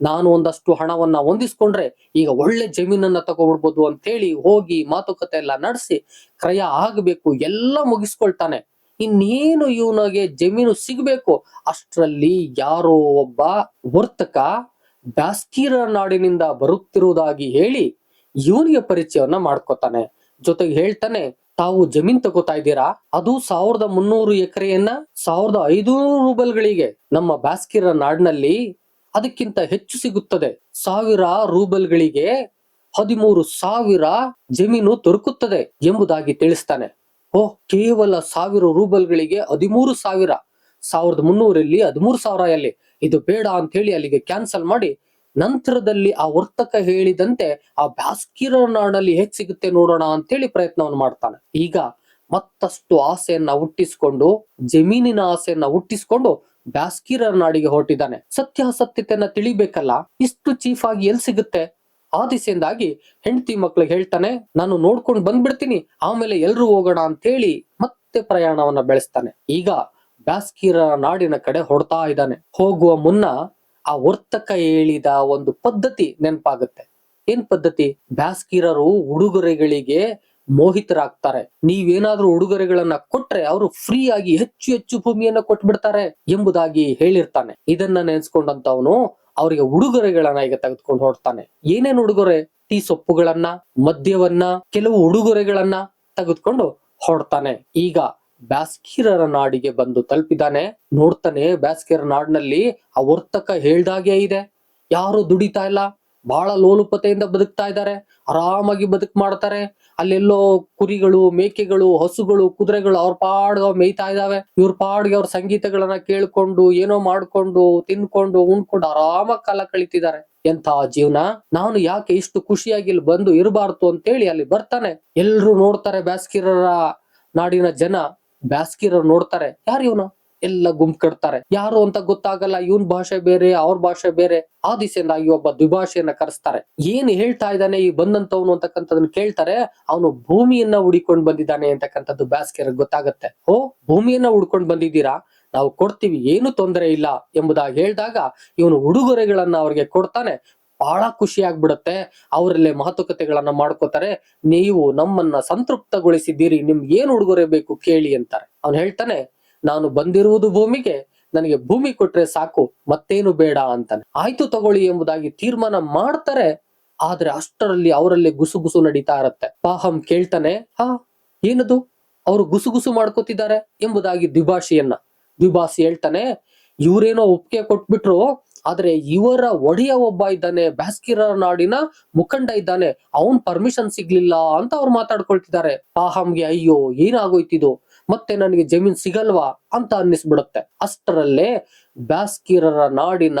ನಾನು ಒಂದಷ್ಟು ಹಣವನ್ನ ಹೊಂದಿಸ್ಕೊಂಡ್ರೆ ಈಗ ಒಳ್ಳೆ ಜಮೀನನ್ನ ತಗೊಬಿಡ್ಬೋದು ಅಂತ ಹೇಳಿ ಹೋಗಿ ಮಾತುಕತೆ ಎಲ್ಲ ನಡೆಸಿ ಕ್ರಯ ಆಗ್ಬೇಕು, ಎಲ್ಲ ಮುಗಿಸ್ಕೊಳ್ತಾನೆ. ಇನ್ನೇನು ಇವನಿಗೆ ಜಮೀನು ಸಿಗ್ಬೇಕು? ಅಷ್ಟರಲ್ಲಿ ಯಾರೋ ಒಬ್ಬ ವರ್ತಕ ಬ್ಯಾಸ್ಕೀರ ನಾಡಿನಿಂದ ಬರುತ್ತಿರುವುದಾಗಿ ಹೇಳಿ ಇವನಿಗೆ ಪರಿಚಯವನ್ನ ಮಾಡ್ಕೊತಾನೆ. ಜೊತೆಗೆ ಹೇಳ್ತಾನೆ, ತಾವು ಜಮೀನ್ ತಗೋತಾ ಇದ್ದೀರಾ? ಅದು ಸಾವಿರದ ಮುನ್ನೂರು ಎಕರೆಯನ್ನ ಸಾವಿರದ ಐದುನೂರು ರೂಬಲ್ಗಳಿಗೆ ನಮ್ಮ ಬ್ಯಾಸ್ಕಿರ ನಾಡಿನಲ್ಲಿ ಅದಕ್ಕಿಂತ ಹೆಚ್ಚು ಸಿಗುತ್ತದೆ. ಸಾವಿರ ರೂಬಲ್ಗಳಿಗೆ ಹದಿಮೂರು ಸಾವಿರ ಜಮೀನು ದೊರಕುತ್ತದೆ ಎಂಬುದಾಗಿ ತಿಳಿಸ್ತಾನೆ. ಓ, ಕೇವಲ ಸಾವಿರ ರೂಬಲ್ಗಳಿಗೆ ಹದಿಮೂರು ಸಾವಿರ. ಸಾವಿರದ ಮುನ್ನೂರಲ್ಲಿ ಹದಿಮೂರು ಸಾವಿರ ಅಲ್ಲಿ. ಇದು ಬೇಡ ಅಂತ ಹೇಳಿ ಅಲ್ಲಿಗೆ ಕ್ಯಾನ್ಸಲ್ ಮಾಡಿ ನಂತರದಲ್ಲಿ ಆ ವರ್ತಕ ಹೇಳಿದಂತೆ ಆ ಬ್ಯಾಸ್ಕಿರ ನಾಡಲ್ಲಿ ಹೇಗ್ ಸಿಗುತ್ತೆ ನೋಡೋಣ ಅಂತೇಳಿ ಪ್ರಯತ್ನವನ್ನು ಮಾಡ್ತಾನೆ. ಈಗ ಮತ್ತಷ್ಟು ಆಸೆಯನ್ನ ಹುಟ್ಟಿಸಿಕೊಂಡು, ಜಮೀನಿನ ಆಸೆಯನ್ನ ಹುಟ್ಟಿಸ್ಕೊಂಡು ಬ್ಯಾಸ್ಕಿರ ನಾಡಿಗೆ ಹೊರಟಿದ್ದಾನೆ. ಸತ್ಯಾಸತ್ಯತೆಯನ್ನ ತಿಳಿಬೇಕಲ್ಲ, ಇಷ್ಟು ಚೀಫ್ ಆಗಿ ಎಲ್ ಸಿಗುತ್ತೆ? ಆ ದಿಸೆಯಿಂದಾಗಿ ಹೆಂಡತಿ ಮಕ್ಳಿಗೆ ಹೇಳ್ತಾನೆ, ನಾನು ನೋಡ್ಕೊಂಡು ಬಂದ್ಬಿಡ್ತೀನಿ, ಆಮೇಲೆ ಎಲ್ರು ಹೋಗೋಣ ಅಂತ ಹೇಳಿ ಮತ್ತೆ ಪ್ರಯಾಣವನ್ನ ಬೆಳೆಸ್ತಾನೆ. ಈಗ ಬ್ಯಾಸ್ಕಿರ ನಾಡಿನ ಕಡೆ ಹೊಡ್ತಾ ಇದ್ದಾನೆ. ಹೋಗುವ ಮುನ್ನ ಆ ವರ್ತಕ ಹೇಳಿದ ಒಂದು ಪದ್ಧತಿ ನೆನಪಾಗುತ್ತೆ. ಏನ್ ಪದ್ಧತಿ? ಬ್ಯಾಸ್ಕಿರರು ಉಡುಗೊರೆಗಳಿಗೆ ಮೋಹಿತರಾಗ್ತಾರೆ. ನೀವೇನಾದ್ರೂ ಉಡುಗೊರೆಗಳನ್ನ ಕೊಟ್ರೆ ಅವರು ಫ್ರೀ ಆಗಿ ಹೆಚ್ಚು ಹೆಚ್ಚು ಭೂಮಿಯನ್ನ ಕೊಟ್ಬಿಡ್ತಾರೆ ಎಂಬುದಾಗಿ ಹೇಳಿರ್ತಾನೆ. ಇದನ್ನ ನೆನೆಸ್ಕೊಂಡಂತವನು ಅವರಿಗೆ ಉಡುಗೊರೆಗಳನ್ನ ಈಗ ತೆಗೆದುಕೊಂಡು ಹೊರಡ್ತಾನೆ. ಏನೇನು ಉಡುಗೊರೆ? ಟೀ ಸೊಪ್ಪುಗಳನ್ನ, ಮದ್ಯವನ್ನ, ಕೆಲವು ಉಡುಗೊರೆಗಳನ್ನ ತೆಗೆದುಕೊಂಡು ಹೊರಡ್ತಾನೆ. ಈಗ ಬ್ಯಾಸ್ಕಿರರ ನಾಡಿಗೆ ಬಂದು ತಲುಪಿದಾನೆ. ನೋಡ್ತಾನೆ ಬ್ಯಾಸ್ಕಿರ ನಾಡಿನಲ್ಲಿ ಆ ವರ್ತಕ ಹೇಳ್ದಾಗೆ ಇದೆ. ಯಾರು ದುಡಿತಾ ಇಲ್ಲ. ಬಹಳ ಲೋಲುಪತೆಯಿಂದ ಬದುಕ್ತಾ ಇದ್ದಾರೆ. ಆರಾಮಾಗಿ ಬದುಕ್ ಮಾಡ್ತಾರೆ. ಅಲ್ಲೆಲ್ಲೋ ಕುರಿಗಳು, ಮೇಕೆಗಳು, ಹಸುಗಳು, ಕುದುರೆಗಳು ಅವ್ರ ಪಾಡ್ಗ ಮೇಯ್ತಾ ಇದಾವೆ ಇವ್ರ ಪಾಡ್ಗೆ ಅವ್ರ ಸಂಗೀತಗಳನ್ನ ಕೇಳ್ಕೊಂಡು, ಏನೋ ಮಾಡ್ಕೊಂಡು, ತಿನ್ಕೊಂಡು, ಉಣ್ಕೊಂಡು ಆರಾಮಾಗಿ ಕಾಲ ಕಳಿತಿದ್ದಾರೆ. ಎಂತ ಜೀವನ? ನಾನು ಯಾಕೆ ಇಷ್ಟು ಖುಷಿಯಾಗಿ ಇಲ್ಲಿ ಬಂದು ಇರಬಾರ್ದು ಅಂತೇಳಿ ಅಲ್ಲಿ ಬರ್ತಾನೆ. ಎಲ್ರು ನೋಡ್ತಾರೆ ಬ್ಯಾಸ್ಕಿರರ ನಾಡಿನ ಜನ. ಬ್ಯಾಸ್ಕಿರರು ನೋಡ್ತಾರೆ. ಯಾರು ಇವನು? ಎಲ್ಲ ಗುಂಪು ಕಟ್ತಾರೆ. ಯಾರು ಅಂತ ಗೊತ್ತಾಗಲ್ಲ, ಇವನ್ ಭಾಷೆ ಬೇರೆ, ಅವ್ರ ಭಾಷೆ ಬೇರೆ. ಆ ಈ ಒಬ್ಬ ದ್ವಿಭಾಷೆಯನ್ನ ಕರೆಸ್ತಾರೆ. ಏನ್ ಹೇಳ್ತಾ ಇದ್ದಾನೆ, ಈ ಬಂದಂತವನು ಅಂತಕ್ಕಂಥದನ್ನ ಕೇಳ್ತಾರೆ, ಅವನು ಭೂಮಿಯನ್ನ ಹುಡಿಕೊಂಡ್ ಬಂದಿದ್ದಾನೆ ಅಂತಕ್ಕಂಥದ್ದು ಬ್ಯಾಸ್ಕೆರ್ ಗೊತ್ತಾಗತ್ತೆ. ಓ, ಭೂಮಿಯನ್ನ ಹುಡ್ಕೊಂಡ್ ಬಂದಿದ್ದೀರಾ? ನಾವು ಕೊಡ್ತೀವಿ, ಏನು ತೊಂದರೆ ಇಲ್ಲ ಎಂಬುದಾಗಿ ಹೇಳಿದಾಗ ಇವನು ಉಡುಗೊರೆಗಳನ್ನ ಅವ್ರಿಗೆ ಕೊಡ್ತಾನೆ. ಬಹಳ ಖುಷಿ ಆಗ್ಬಿಡುತ್ತೆ. ಅವರಲ್ಲೇ ಮಾತುಕತೆಗಳನ್ನ ಮಾಡ್ಕೋತಾರೆ. ನೀವು ನಮ್ಮನ್ನ ಸಂತೃಪ್ತಗೊಳಿಸಿದ್ದೀರಿ ನಿಮ್ಗೆ ಏನ್ ಉಡುಗೊರೆ ಬೇಕು ಕೇಳಿ ಅಂತಾರೆ. ಅವನು ಹೇಳ್ತಾನೆ ನಾನು ಬಂದಿರುವುದು ಭೂಮಿಗೆ, ನನಗೆ ಭೂಮಿ ಕೊಟ್ರೆ ಸಾಕು, ಮತ್ತೇನು ಬೇಡ ಅಂತಾನೆ. ಆಯ್ತು ತಗೊಳ್ಳಿ ಎಂಬುದಾಗಿ ತೀರ್ಮಾನ ಮಾಡ್ತಾರೆ, ಆದ್ರೆ ಅಷ್ಟರಲ್ಲಿ ಅವರಲ್ಲಿ ಗುಸುಗುಸು ನಡೀತಾ ಇರತ್ತೆ. ಪಾಹಂ ಕೇಳ್ತಾನೆ, ಹಾ, ಏನದು? ಅವರು ಗುಸುಗುಸು ಮಾಡ್ಕೋತಿದ್ದಾರೆ? ಎಂಬುದಾಗಿ ದ್ವಿಭಾಷಿಯನ್ನ. ದ್ವಿಭಾಷಿ ಹೇಳ್ತಾನೆ, ಇವರೇನೋ ಒಪ್ಪಿಗೆ ಕೊಟ್ಬಿಟ್ರು, ಆದ್ರೆ ಇವರ ಒಡೆಯ ಒಬ್ಬ ಇದ್ದಾನೆ ಬ್ಯಾಸ್ಕಿರ ನಾಡಿನ ಮುಖಂಡ ಇದ್ದಾನೆ, ಅವನ್ ಪರ್ಮಿಷನ್ ಸಿಗ್ಲಿಲ್ಲ ಅಂತ ಅವ್ರು ಮಾತಾಡ್ಕೊಳ್ತಿದ್ದಾರೆ. ಪಾಹಂಗೆ, ಅಯ್ಯೋ, ಏನಾಗೋಯ್ತಿದು? ಮತ್ತೆ ನನಗೆ ಜಮೀನ್ ಸಿಗಲ್ವಾ ಅಂತ ಅನ್ನಿಸ್ಬಿಡುತ್ತೆ. ಅಷ್ಟರಲ್ಲೇ ಬ್ಯಾಸ್ಕಿರರ ನಾಡಿನ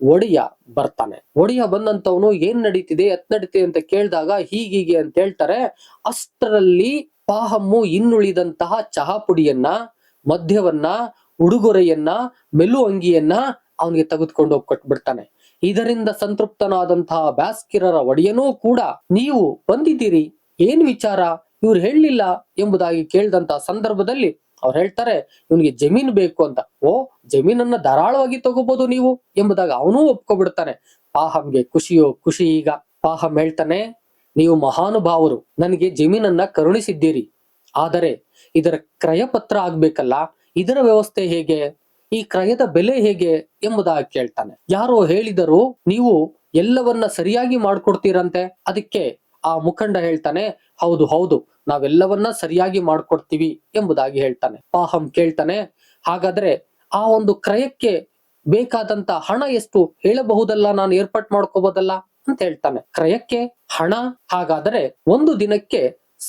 ಒಡೆಯ ಬರ್ತಾನೆ. ಒಡೆಯ ಬಂದಂತವನು ಏನ್ ನಡೀತಿದೆ, ಎತ್ ನಡೀತಿದೆ ಅಂತ ಕೇಳಿದಾಗ ಹೀಗೀಗೆ ಅಂತ ಹೇಳ್ತಾರೆ. ಅಷ್ಟರಲ್ಲಿ ಪಾಹಮ್ಮು ಇನ್ನುಳಿದಂತಹ ಚಹಾ ಪುಡಿಯನ್ನ ಮದ್ಯವನ್ನ, ಉಡುಗೊರೆಯನ್ನ, ಮೆಲು ಅಂಗಿಯನ್ನ ಅವನಿಗೆ ತೆಗೆದುಕೊಂಡು ಹೋಗಿ ಕೊಟ್ಬಿಡ್ತಾನೆ. ಇದರಿಂದ ಸಂತೃಪ್ತನಾದಂತಹ ಬ್ಯಾಸ್ಕಿರರ ಒಡೆಯನೂ ಕೂಡ, ನೀವು ಬಂದಿದ್ದೀರಿ? ಏನ್ ವಿಚಾರ? ಇವ್ರು ಹೇಳಲಿಲ್ಲ ಎಂಬುದಾಗಿ ಕೇಳಿದಂತ ಸಂದರ್ಭದಲ್ಲಿ ಅವ್ರು ಹೇಳ್ತಾರೆ, ಇವನಿಗೆ ಜಮೀನು ಬೇಕು ಅಂತ. ಓ, ಜಮೀನನ್ನ ಧಾರಾಳವಾಗಿ ತಗೋಬಹುದು ನೀವು ಎಂಬುದಾಗ ಅವನೂ ಒಪ್ಕೊಬಿಡ್ತಾನೆ. ಪಾಹಂಗೆ ಖುಷಿಯೋ, ಖುಷಿ ಈಗ. ಪಾಹಂ ಹೇಳ್ತಾನೆ. ನೀವು ಮಹಾನುಭಾವರು, ನನಗೆ ಜಮೀನನ್ನ ಕರುಣಿಸಿದ್ದೀರಿ. ಆದರೆ ಇದರ ಕ್ರಯಪತ್ರ ಆಗ್ಬೇಕಲ್ಲ, ಇದರ ವ್ಯವಸ್ಥೆ ಹೇಗೆ? ಈ ಕ್ರಯದ ಬೆಲೆ ಹೇಗೆ? ಎಂಬುದಾಗಿ ಕೇಳ್ತಾನೆ. ಯಾರೋ ಹೇಳಿದರು ನೀವು ಎಲ್ಲವನ್ನ ಸರಿಯಾಗಿ ಮಾಡ್ಕೊಡ್ತೀರಂತೆ. ಅದಕ್ಕೆ ಆ ಮುಖಂಡ ಹೇಳ್ತಾನೆ, ಹೌದು ಹೌದು, ನಾವೆಲ್ಲವನ್ನ ಸರಿಯಾಗಿ ಮಾಡ್ಕೊಡ್ತೀವಿ ಎಂಬುದಾಗಿ ಹೇಳ್ತಾನೆ. ಪಾಹಂ ಕೇಳ್ತಾನೆ, ಹಾಗಾದ್ರೆ ಆ ಒಂದು ಕ್ರಯಕ್ಕೆ ಬೇಕಾದಂತ ಹಣ ಎಷ್ಟು? ಹೇಳಬಹುದಲ್ಲ, ನಾನು ಏರ್ಪಾಟ್ ಮಾಡ್ಕೋಬಹುದಲ್ಲ ಅಂತ ಹೇಳ್ತಾನೆ. ಕ್ರಯಕ್ಕೆ? ಹಣ? ಹಾಗಾದರೆ ಒಂದು ದಿನಕ್ಕೆ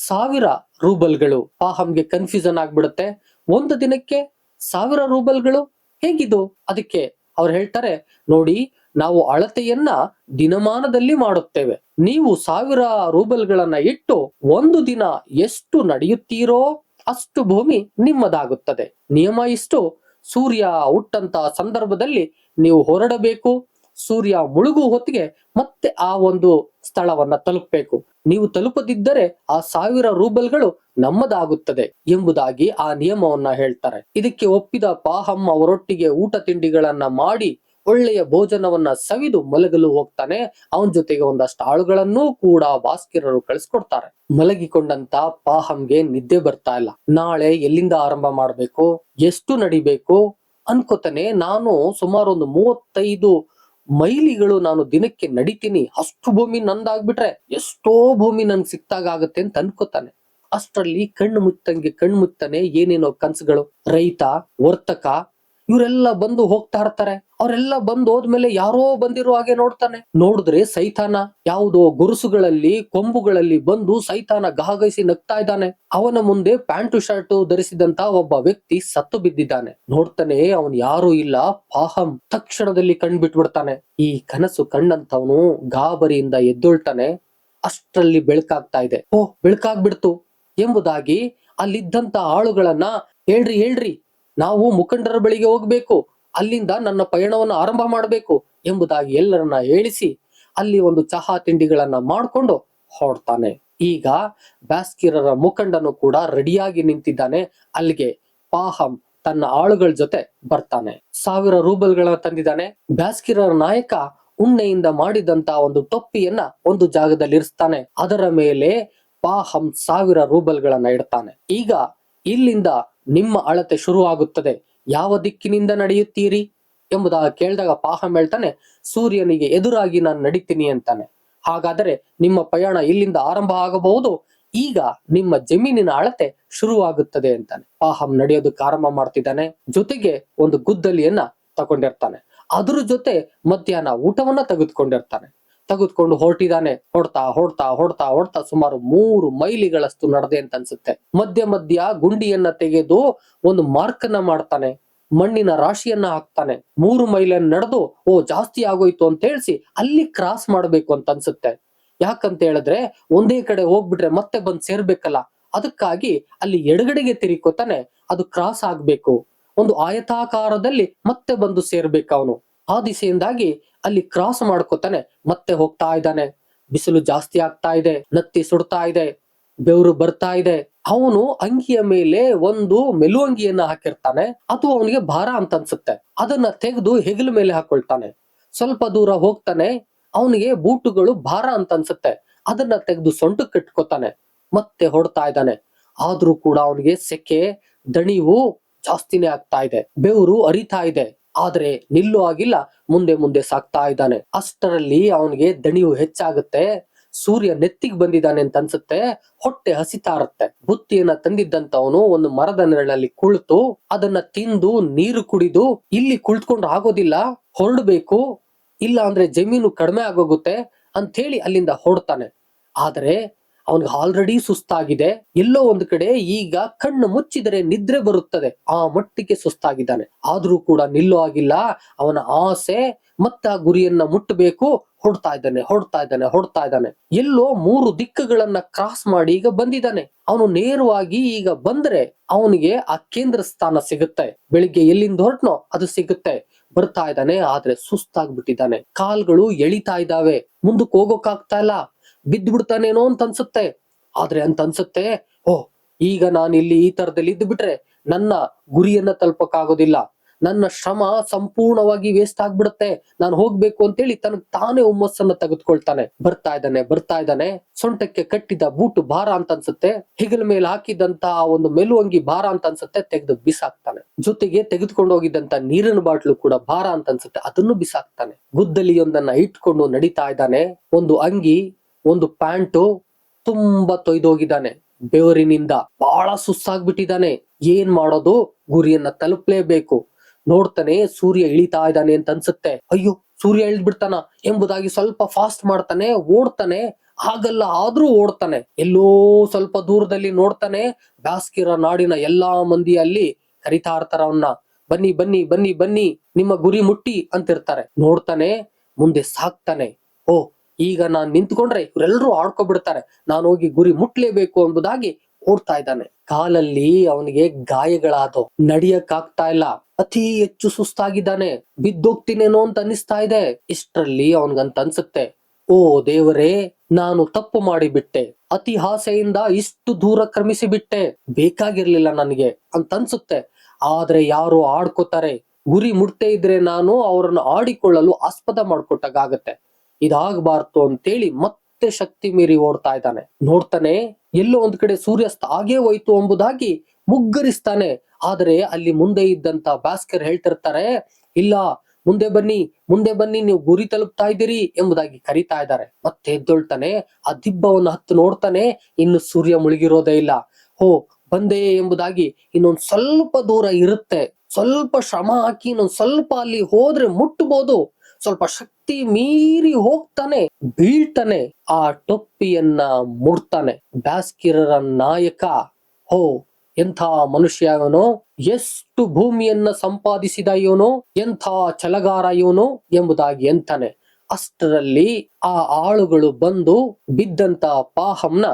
ಸಾವಿರ ರೂಬಲ್ಗಳು. ಪಾಹಂಗೆ ಕನ್ಫ್ಯೂಷನ್ ಆಗ್ಬಿಡುತ್ತೆ. ಒಂದು ದಿನಕ್ಕೆ ಸಾವಿರ ರೂಬಲ್ಗಳು? ಹೇಗಿದು? ಅದಕ್ಕೆ ಅವ್ರು ಹೇಳ್ತಾರೆ, ನೋಡಿ ನಾವು ಅಳತೆಯನ್ನ ದಿನಮಾನದಲ್ಲಿ ಮಾಡುತ್ತೇವೆ. ನೀವು ಸಾವಿರ ರೂಬಲ್ಗಳನ್ನ ಇಟ್ಟು ಒಂದು ದಿನ ಎಷ್ಟು ನಡೆಯುತ್ತೀರೋ ಅಷ್ಟು ಭೂಮಿ ನಿಮ್ಮದಾಗುತ್ತದೆ. ನಿಯಮ ಇಷ್ಟು, ಸೂರ್ಯ ಹುಟ್ಟಂತ ಸಂದರ್ಭದಲ್ಲಿ ನೀವು ಹೊರಡಬೇಕು, ಸೂರ್ಯ ಮುಳುಗು ಹೊತ್ತಿಗೆ ಮತ್ತೆ ಆ ಒಂದು ಸ್ಥಳವನ್ನ ತಲುಪಬೇಕು. ನೀವು ತಲುಪದಿದ್ದರೆ ಆ ಸಾವಿರ ರೂಬಲ್ಗಳು ನಮ್ಮದಾಗುತ್ತದೆ ಎಂಬುದಾಗಿ ಆ ನಿಯಮವನ್ನ ಹೇಳ್ತಾರೆ. ಇದಕ್ಕೆ ಒಪ್ಪಿದ ಪಾಹಂ ಅವರೊಟ್ಟಿಗೆ ಊಟ ತಿಂಡಿಗಳನ್ನ ಮಾಡಿ ಒಳ್ಳೆಯ ಭೋಜನವನ್ನ ಸವಿದು ಮಲಗಲು ಹೋಗ್ತಾನೆ. ಅವನ ಜೊತೆಗೆ ಒಂದಷ್ಟು ಆಳುಗಳನ್ನೂ ಕೂಡ ಭಾಸ್ಕರರು ಕಳಿಸ್ಕೊಡ್ತಾರೆ. ಮಲಗಿಕೊಂಡಂತ ಪಾಹಂಗೆ ನಿದ್ದೆ ಬರ್ತಾ ಇಲ್ಲ. ನಾಳೆ ಎಲ್ಲಿಂದ ಆರಂಭ ಮಾಡ್ಬೇಕು? ಎಷ್ಟು ನಡಿಬೇಕು? ಅನ್ಕೋತಾನೆ. ನಾನು ಸುಮಾರು ಒಂದು ಮೂವತ್ತೈದು ಮೈಲಿಗಳು ನಾನು ದಿನಕ್ಕೆ ನಡಿತೀನಿ. ಅಷ್ಟು ಭೂಮಿ ನಂದಾಗ್ಬಿಟ್ರೆ ಎಷ್ಟೋ ಭೂಮಿ ನನ್ಗೆ ಸಿಕ್ತಾಗ ಆಗತ್ತೆ ಅಂತ ಅನ್ಕೋತಾನೆ. ಅಷ್ಟರಲ್ಲಿ ಕಣ್ಣು ಮುಚ್ಚಂಗೆ ಕಣ್ಣು ಏನೇನೋ ಕನ್ಸುಗಳು. ರೈತ, ವರ್ತಕ ಇವರೆಲ್ಲ ಬಂದು ಹೋಗ್ತಾ ಇರ್ತಾರೆ. ಅವರೆಲ್ಲ ಬಂದು ಹೋದ್ಮೇಲೆ ಯಾರೋ ಬಂದಿರೋ ಹಾಗೆ ನೋಡ್ತಾನೆ. ನೋಡಿದ್ರೆ ಸೈತಾನ ಯಾವುದೋ ಗುರುಸುಗಳಲ್ಲಿ, ಕೊಂಬುಗಳಲ್ಲಿ ಬಂದು ಸೈತಾನ ಗಹಗೈಸಿ ನಗ್ತಾ ಇದ್ದಾನೆ. ಅವನ ಮುಂದೆ ಪ್ಯಾಂಟು, ಶರ್ಟ್ ಧರಿಸಿದಂತ ಒಬ್ಬ ವ್ಯಕ್ತಿ ಸತ್ತು ಬಿದ್ದಿದ್ದಾನೆ. ನೋಡ್ತಾನೆ ಅವನ್ ಯಾರು ಇಲ್ಲ. ಪಾಹಂ ತಕ್ಷಣದಲ್ಲಿ ಕಣ್ ಬಿಟ್ಬಿಡ್ತಾನೆ ಈ ಕನಸು ಕಂಡಂತವನು ಗಾಬರಿಯಿಂದ ಎದ್ದೊಳ್ತಾನೆ. ಅಷ್ಟರಲ್ಲಿ ಬೆಳಕಾಗ್ತಾ ಇದೆ. ಓ ಬೆಳಕಾಗ್ಬಿಡ್ತು. ಎಂಬುದಾಗಿ ಅಲ್ಲಿದ್ದಂತ ಆಳುಗಳನ್ನ ಹೇಳ್ರಿ ಹೇಳ್ರಿ. ನಾವು ಮುಖಂಡರ ಬಳಿಗೆ ಹೋಗ್ಬೇಕು, ಅಲ್ಲಿಂದ ನನ್ನ ಪಯಣವನ್ನು ಆರಂಭ ಮಾಡಬೇಕು ಎಂಬುದಾಗಿ ಎಲ್ಲರನ್ನ ಹೇಳಿಸಿ ಅಲ್ಲಿ ಒಂದು ಚಹಾ ತಿಂಡಿಗಳನ್ನ ಮಾಡಿಕೊಂಡು ಹೊರಡ್ತಾನೆ. ಈಗ ಬ್ಯಾಸ್ಕಿರರ ಮುಖಂಡನು ಕೂಡ ರೆಡಿಯಾಗಿ ನಿಂತಿದ್ದಾನೆ. ಅಲ್ಲಿಗೆ ಪಾಹಂ ತನ್ನ ಆಳುಗಳ ಜೊತೆ ಬರ್ತಾನೆ. ಸಾವಿರ ರೂಬಲ್ಗಳನ್ನ ತಂದಿದ್ದಾನೆ. ಬ್ಯಾಸ್ಕಿರರ ನಾಯಕ ಉಣ್ಣೆಯಿಂದ ಮಾಡಿದಂತ ಒಂದು ಟೊಪ್ಪಿಯನ್ನ ಒಂದು ಜಾಗದಲ್ಲಿ ಇರಿಸ್ತಾನೆ. ಅದರ ಮೇಲೆ ಪಾಹಂ ಸಾವಿರ ರೂಬಲ್ಗಳನ್ನ ಇಡ್ತಾನೆ. ಈಗ ಇಲ್ಲಿಂದ ನಿಮ್ಮ ಅಳತೆ ಶುರುವಾಗುತ್ತದೆ. ಯಾವ ದಿಕ್ಕಿನಿಂದ ನಡೆಯುತ್ತೀರಿ? ಎಂಬುದಾಗಿ ಕೇಳಿದಾಗ ಪಾಹಂ ಹೇಳ್ತಾನೆ, ಸೂರ್ಯನಿಗೆ ಎದುರಾಗಿ ನಾನು ನಡೀತೀನಿ ಅಂತಾನೆ. ಹಾಗಾದರೆ ನಿಮ್ಮ ಪಯಣ ಇಲ್ಲಿಂದ ಆರಂಭ ಆಗಬಹುದು, ಈಗ ನಿಮ್ಮ ಜಮೀನಿನ ಅಳತೆ ಶುರುವಾಗುತ್ತದೆ ಅಂತಾನೆ. ಪಾಹಂ ನಡೆಯೋದಕ್ಕೆ ಆರಂಭ ಮಾಡ್ತಿದ್ದಾನೆ, ಜೊತೆಗೆ ಒಂದು ಗುದ್ದಲಿಯನ್ನ ತಗೊಂಡಿರ್ತಾನೆ. ಅದ್ರ ಜೊತೆ ಮಧ್ಯಾಹ್ನ ಊಟವನ್ನ ತೆಗೆದುಕೊಂಡಿರ್ತಾನೆ. ತೆಗೆದುಕೊಂಡು ಹೊರಟಿದ್ದಾನೆ ಹೊಡ್ತಾ ಹೊಡ್ತಾ ಹೊಡ್ತಾ ಹೊಡ್ತಾ ಸುಮಾರು ಮೂರು ಮೈಲಿಗಳಷ್ಟು ನಡೆದೆ ಅಂತ ಅನ್ಸುತ್ತೆ. ಮಧ್ಯ ಮಧ್ಯ ಗುಂಡಿಯನ್ನ ತೆಗೆದು ಒಂದು ಮಾರ್ಕ್ ಅನ್ನ ಮಾಡ್ತಾನೆ. ಮಣ್ಣಿನ ರಾಶಿಯನ್ನ ಹಾಕ್ತಾನೆ. ಮೂರು ಮೈಲನ್ನ ನಡೆದು, ಓ, ಜಾಸ್ತಿ ಆಗೋಯ್ತು ಅಂತ ಹೇಳಿಸಿ ಅಲ್ಲಿ ಕ್ರಾಸ್ ಮಾಡ್ಬೇಕು ಅಂತ ಅನ್ಸುತ್ತೆ. ಯಾಕಂತ ಹೇಳಿದ್ರೆ ಒಂದೇ ಕಡೆ ಹೋಗ್ಬಿಟ್ರೆ ಮತ್ತೆ ಬಂದ್ ಸೇರ್ಬೇಕಲ್ಲ. ಅದಕ್ಕಾಗಿ ಅಲ್ಲಿ ಎಡಗಡೆಗೆ ತಿರುಕೋತಾನೆ ಅದು ಕ್ರಾಸ್ ಆಗ್ಬೇಕು. ಒಂದು ಆಯತಾಕಾರದಲ್ಲಿ ಮತ್ತೆ ಬಂದು ಸೇರ್ಬೇಕು ಅವನು. ಆ ದಿಸೆಯಿಂದಾಗಿ ಅಲ್ಲಿ ಕ್ರಾಸ್ ಮಾಡ್ಕೋತಾನೆ, ಮತ್ತೆ ಹೋಗ್ತಾ ಇದ್ದಾನೆ. ಬಿಸಿಲು ಜಾಸ್ತಿ ಆಗ್ತಾ ಇದೆ, ನತ್ತಿ ಸುಡ್ತಾ ಇದೆ, ಬೆವರು ಬರ್ತಾ ಇದೆ. ಅವನು ಅಂಗಿಯ ಮೇಲೆ ಒಂದು ಮೆಲುವಂಗಿಯನ್ನ ಹಾಕಿರ್ತಾನೆ. ಅದು ಅವನಿಗೆ ಭಾರ ಅಂತ ಅನ್ಸುತ್ತೆ. ಅದನ್ನ ತೆಗೆದು ಹೆಗಲ ಮೇಲೆ ಹಾಕೊಳ್ತಾನೆ. ಸ್ವಲ್ಪ ದೂರ ಹೋಗ್ತಾನೆ, ಅವನಿಗೆ ಬೂಟುಗಳು ಭಾರ ಅಂತ ಅನ್ಸುತ್ತೆ. ಅದನ್ನ ತೆಗೆದು ಸೊಂಟು ಕಟ್ಕೋತಾನೆ ಮತ್ತೆ ಹೊಡ್ತಾ ಇದ್ದಾನೆ. ಆದ್ರೂ ಕೂಡ ಅವನಿಗೆ ಸೆಕೆ, ದಣಿವು ಜಾಸ್ತಿನೇ ಆಗ್ತಾ ಇದೆ. ಬೆವರು ಅರಿತಾ ಇದೆ. ಆದ್ರೆ ನಿಲ್ಲು ಆಗಿಲ್ಲ, ಮುಂದೆ ಮುಂದೆ ಸಾಕ್ತಾ ಇದ್ದಾನೆ. ಅಷ್ಟರಲ್ಲಿ ಅವನಿಗೆ ದಣಿವು ಹೆಚ್ಚಾಗುತ್ತೆ. ಸೂರ್ಯ ನೆತ್ತಿಗೆ ಬಂದಿದ್ದಾನೆ ಅಂತ ಅನ್ಸುತ್ತೆ. ಹೊಟ್ಟೆ ಹಸಿತಾ ಇರುತ್ತೆ. ಬುತ್ತಿಯನ್ನ ತಂದಿದ್ದಂತವನು ಒಂದು ಮರದ ನೆರಳಲ್ಲಿ ಕುಳಿತು ಅದನ್ನ ತಿಂದು ನೀರು ಕುಡಿದು ಇಲ್ಲಿ ಕುಳಿತುಕೊಂಡು ಆಗೋದಿಲ್ಲ, ಹೊರಡ್ಬೇಕು, ಇಲ್ಲ ಅಂದ್ರೆ ಜಮೀನು ಕಡಿಮೆ ಆಗೋಗುತ್ತೆ ಅಂತ ಹೇಳಿ ಅಲ್ಲಿಂದ ಹೊರಡ್ತಾನೆ. ಆದ್ರೆ ಅವನಿಗೆ ಆಲ್ರೆಡಿ ಸುಸ್ತಾಗಿದೆ. ಎಲ್ಲೋ ಒಂದ್ ಕಡೆ ಈಗ ಕಣ್ಣು ಮುಚ್ಚಿದರೆ ನಿದ್ರೆ ಬರುತ್ತದೆ. ಆ ಮಟ್ಟಿಗೆ ಸುಸ್ತಾಗಿದ್ದಾನೆ. ಆದ್ರೂ ಕೂಡ ನಿಲ್ಲೋ ಆಗಿಲ್ಲ ಅವನ ಆಸೆ ಮತ್ತೆ ಆ ಗುರಿಯನ್ನ ಮುಟ್ಟಬೇಕು. ಹೊಡ್ತಾ ಇದ್ದಾನೆ ಹೊಡ್ತಾ ಇದ್ದಾನೆ ಹೊಡ್ತಾ ಇದ್ದಾನೆ. ಎಲ್ಲೋ ಮೂರು ದಿಕ್ಕುಗಳನ್ನ ಕ್ರಾಸ್ ಮಾಡಿ ಈಗ ಬಂದಿದ್ದಾನೆ. ಅವನು ನೇರವಾಗಿ ಈಗ ಬಂದ್ರೆ ಅವನಿಗೆ ಆ ಕೇಂದ್ರ ಸ್ಥಾನ ಸಿಗುತ್ತೆ. ಬೆಳಿಗ್ಗೆ ಎಲ್ಲಿಂದ ಹೊರಟ್ನೋ ಅದು ಸಿಗುತ್ತೆ. ಬರ್ತಾ ಇದ್ದಾನೆ, ಆದ್ರೆ ಸುಸ್ತಾಗ್ಬಿಟ್ಟಿದ್ದಾನೆ. ಕಾಲ್ಗಳು ಎಳಿತಾ ಇದ್ದಾವೆ. ಮುಂದಕ್ಕೆ ಹೋಗೋಕಾಗ್ತಾ ಇಲ್ಲ. ಬಿದ್ದು ಬಿಡ್ತಾನೇನೋ ಅಂತ ಅನ್ಸುತ್ತೆ. ಆದ್ರೆ ಅಂತ ಅನ್ಸುತ್ತೆ, ಓ, ಈಗ ನಾನು ಇಲ್ಲಿ ಈ ತರದಲ್ಲಿ ಇದ್ದು ಬಿಟ್ರೆ ನನ್ನ ಗುರಿಯನ್ನ ತಲುಪಕ್ಕಾಗೋದಿಲ್ಲ. ನನ್ನ ಶ್ರಮ ಸಂಪೂರ್ಣವಾಗಿ ವೇಸ್ಟ್ ಆಗ್ಬಿಡುತ್ತೆ. ನಾನು ಹೋಗ್ಬೇಕು ಅಂತೇಳಿ ತನಗ್ ತಾನೇ ಹುಮ್ಮಸ್ಸನ್ನ ತೆಗೆದುಕೊಳ್ತಾನೆ. ಬರ್ತಾ ಇದ್ದಾನೆ ಬರ್ತಾ ಇದ್ದಾನೆ. ಸೊಂಟಕ್ಕೆ ಕಟ್ಟಿದ ಬೂಟು ಭಾರ ಅಂತ ಅನ್ಸುತ್ತೆ. ಹೆಗಲ ಮೇಲೆ ಹಾಕಿದಂತ ಒಂದು ಮೆಲುವಂಗಿ ಭಾರ ಅಂತ ಅನ್ಸುತ್ತೆ. ತೆಗೆದು ಬಿಸಾಕ್ತಾನೆ. ಜೊತೆಗೆ ತೆಗೆದುಕೊಂಡು ಹೋಗಿದ್ದಂತ ನೀರಿನ ಬಾಟ್ಲು ಕೂಡ ಭಾರ ಅಂತ ಅನ್ಸುತ್ತೆ. ಅದನ್ನು ಬಿಸಾಕ್ತಾನೆ. ಗುದ್ದಲಿಯೊಂದನ್ನ ಇಟ್ಕೊಂಡು ನಡೀತಾ ಇದ್ದಾನೆ. ಒಂದು ಅಂಗಿ ಒಂದು ಪ್ಯಾಂಟು ತುಂಬಾ ತೊಯ್ದೋಗಿದ್ದಾನೆ. ಬೆವರಿನಿಂದ ಬಹಳ ಸುಸ್ತಾಗ್ಬಿಟ್ಟಿದ್ದಾನೆ ಏನ್ ಮಾಡೋದು? ಗುರಿಯನ್ನ ತಲುಪಲೇಬೇಕು. ನೋಡ್ತಾನೆ ಸೂರ್ಯ ಇಳಿತಾ ಇದ್ದಾನೆ ಅಂತ ಅನ್ಸುತ್ತೆ. ಅಯ್ಯೋ, ಸೂರ್ಯ ಇಳಿದ್ ಬಿಡ್ತಾನ ಎಂಬುದಾಗಿ ಸ್ವಲ್ಪ ಫಾಸ್ಟ್ ಮಾಡ್ತಾನೆ, ಓಡ್ತಾನೆ. ಹಾಗಲ್ಲ, ಆದ್ರೂ ಓಡ್ತಾನೆ. ಎಲ್ಲೋ ಸ್ವಲ್ಪ ದೂರದಲ್ಲಿ ನೋಡ್ತಾನೆ ಬ್ಯಾಸ್ಕಿರ ನಾಡಿನ ಎಲ್ಲಾ ಮಂದಿ ಅಲ್ಲಿ ಕರಿತಾ ಇರ್ತಾರ ಅವನ್ನ ಬನ್ನಿ ಬನ್ನಿ ಬನ್ನಿ ಬನ್ನಿ, ನಿಮ್ಮ ಗುರಿ ಮುಟ್ಟಿ ಅಂತಿರ್ತಾರೆ. ನೋಡ್ತಾನೆ, ಮುಂದೆ ಸಾಕ್ತಾನೆ. ಓ ಈಗ ನಾನ್ ನಿಂತ್ಕೊಂಡ್ರೆ ಇವರೆಲ್ಲರೂ ಆಡ್ಕೊಬಿಡ್ತಾರೆ. ನಾನು ಹೋಗಿ ಗುರಿ ಮುಟ್ಲೇಬೇಕು ಎಂಬುದಾಗಿ ಓಡ್ತಾ ಇದ್ದಾನೆ. ಕಾಲಲ್ಲಿ ಅವನಿಗೆ ಗಾಯಗಳಾದವು. ನಡಿಯಕ್ ಆಗ್ತಾ ಇಲ್ಲ. ಅತಿ ಹೆಚ್ಚು ಸುಸ್ತಾಗಿದ್ದಾನೆ. ಬಿದ್ದೋಗ್ತೀನೇನೋ ಅಂತ ಅನಿಸ್ತಾ ಇದೆ. ಇಷ್ಟರಲ್ಲಿ ಅವನ್ಗಂತ ಅನ್ಸುತ್ತೆ. ಓ ದೇವರೇ, ನಾನು ತಪ್ಪು ಮಾಡಿಬಿಟ್ಟೆ. ಅತಿ ಆಸೆಯಿಂದ ಇಷ್ಟು ದೂರ ಕ್ರಮಿಸಿ ಬಿಟ್ಟೆ ಬೇಕಾಗಿರ್ಲಿಲ್ಲ ನನಗೆ ಅಂತ ಅನ್ಸುತ್ತೆ. ಆದ್ರೆ ಯಾರು ಆಡ್ಕೋತಾರೆ. ಗುರಿ ಮುಟ್ತೇ ಇದ್ರೆ ನಾನು ಅವರನ್ನು ಆಡಿಕೊಳ್ಳಲು ಆಸ್ಪದ ಮಾಡ್ಕೊಟ್ಟಾಗತ್ತೆ ಇದಾಗಬಾರ್ದು ಅಂತೇಳಿ ಮತ್ತೆ ಶಕ್ತಿ ಮೀರಿ ಓಡ್ತಾ ಇದ್ದಾನೆ. ನೋಡ್ತಾನೆ, ಎಲ್ಲೋ ಒಂದ್ ಕಡೆ ಸೂರ್ಯಾಸ್ತ ಆಗೇ ಹೋಯ್ತು ಎಂಬುದಾಗಿ ಮುಗ್ಗರಿಸ್ತಾನೆ. ಆದ್ರೆ ಅಲ್ಲಿ ಮುಂದೆ ಇದ್ದಂತ ಭಾಸ್ಕರ್ ಹೇಳ್ತಿರ್ತಾರೆ, ಇಲ್ಲ, ಮುಂದೆ ಬನ್ನಿ ಮುಂದೆ ಬನ್ನಿ, ನೀವು ಗುರಿ ತಲುಪ್ತಾ ಇದ್ದೀರಿ ಎಂಬುದಾಗಿ ಕರಿತಾ ಇದ್ದಾರೆ. ಮತ್ತೆ ಎದ್ದೊಳ್ತಾನೆ, ಆ ದಿಬ್ಬವನ್ನು ಹತ್ತು ನೋಡ್ತಾನೆ, ಇನ್ನು ಸೂರ್ಯ ಮುಳುಗಿರೋದೇ ಇಲ್ಲ. ಹೋ, ಬಂದೆ ಎಂಬುದಾಗಿ ಇನ್ನೊಂದ್ ಸ್ವಲ್ಪ ದೂರ ಇರುತ್ತೆ. ಸ್ವಲ್ಪ ಶ್ರಮ ಹಾಕಿ ಇನ್ನೊಂದ್ ಸ್ವಲ್ಪ ಅಲ್ಲಿ ಹೋದ್ರೆ ಮುಟ್ಟಬಹುದು ಸ್ವಲ್ಪ ಶಕ್ತಿ ಮೀರಿ ಹೋಗ್ತಾನೆ, ಬೀಳ್ತಾನೆ, ಆ ಟೊಪ್ಪಿಯನ್ನ ಮುಡ್ತಾನೆ ಬ್ಯಾಸ್ಕಿರರ ನಾಯಕ, ಹೋ, ಎಂಥ ಮನುಷ್ಯ ಇವನು? ಎಷ್ಟು ಭೂಮಿಯನ್ನ ಸಂಪಾದಿಸಿದ ಇವನು? ಎಂಥ ಚಲಗಾರ ಇವನು? ಎಂಬುದಾಗಿ ಎಂತಾನೆ. ಅಷ್ಟರಲ್ಲಿ ಆ ಆಳುಗಳು ಬಂದು ಬಿದ್ದಂತ ಪಾಹಂನ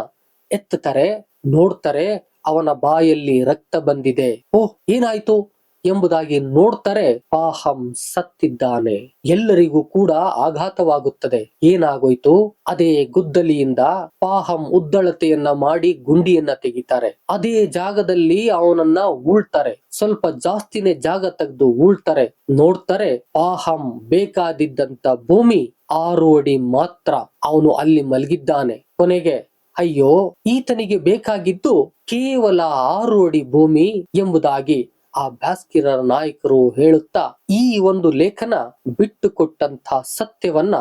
ಎತ್ತುತ್ತಾರೆ, ನೋಡ್ತಾರೆ, ಅವನ ಬಾಯಲ್ಲಿ ರಕ್ತ ಬಂದಿದೆ. ಓಹ್, ಏನಾಯ್ತು? ಎಂಬುದಾಗಿ ನೋಡ್ತಾರೆ, ಪಾಹಂ ಸತ್ತಿದ್ದಾನೆ. ಎಲ್ಲರಿಗೂ ಕೂಡ ಆಘಾತವಾಗುತ್ತದೆ. ಏನಾಗೋಯ್ತು? ಅದೇ ಗುದ್ದಲಿಯಿಂದ ಪಾಹಂ ಉದ್ದಳತೆಯನ್ನ ಮಾಡಿ ಗುಂಡಿಯನ್ನ ತೆಗಿತಾರೆ. ಅದೇ ಜಾಗದಲ್ಲಿ ಅವನನ್ನ ಉಳ್ತಾರೆ. ಸ್ವಲ್ಪ ಜಾಸ್ತಿನೇ ಜಾಗ ತೆಗೆದು ಉಳ್ತಾರೆ. ನೋಡ್ತಾರೆ, ಪಾಹಂ ಬೇಕಾದಿದ್ದಂತ ಭೂಮಿ ಆರು ಅಡಿ ಮಾತ್ರ ಅವನು ಅಲ್ಲಿ ಮಲಗಿದ್ದಾನೆ. ಕೊನೆಗೆ, ಅಯ್ಯೋ, ಈತನಿಗೆ ಬೇಕಾಗಿದ್ದು ಕೇವಲ ಆರು ಅಡಿ ಭೂಮಿ ಎಂಬುದಾಗಿ ಆ ಬ್ಯಾಸ್ಕಿರರ ನಾಯಕರು ಹೇಳುತ್ತಾ, ಈ ಒಂದು ಲೇಖನ ಬಿಟ್ಟುಕೊಟ್ಟಂತಹ ಸತ್ಯವನ್ನ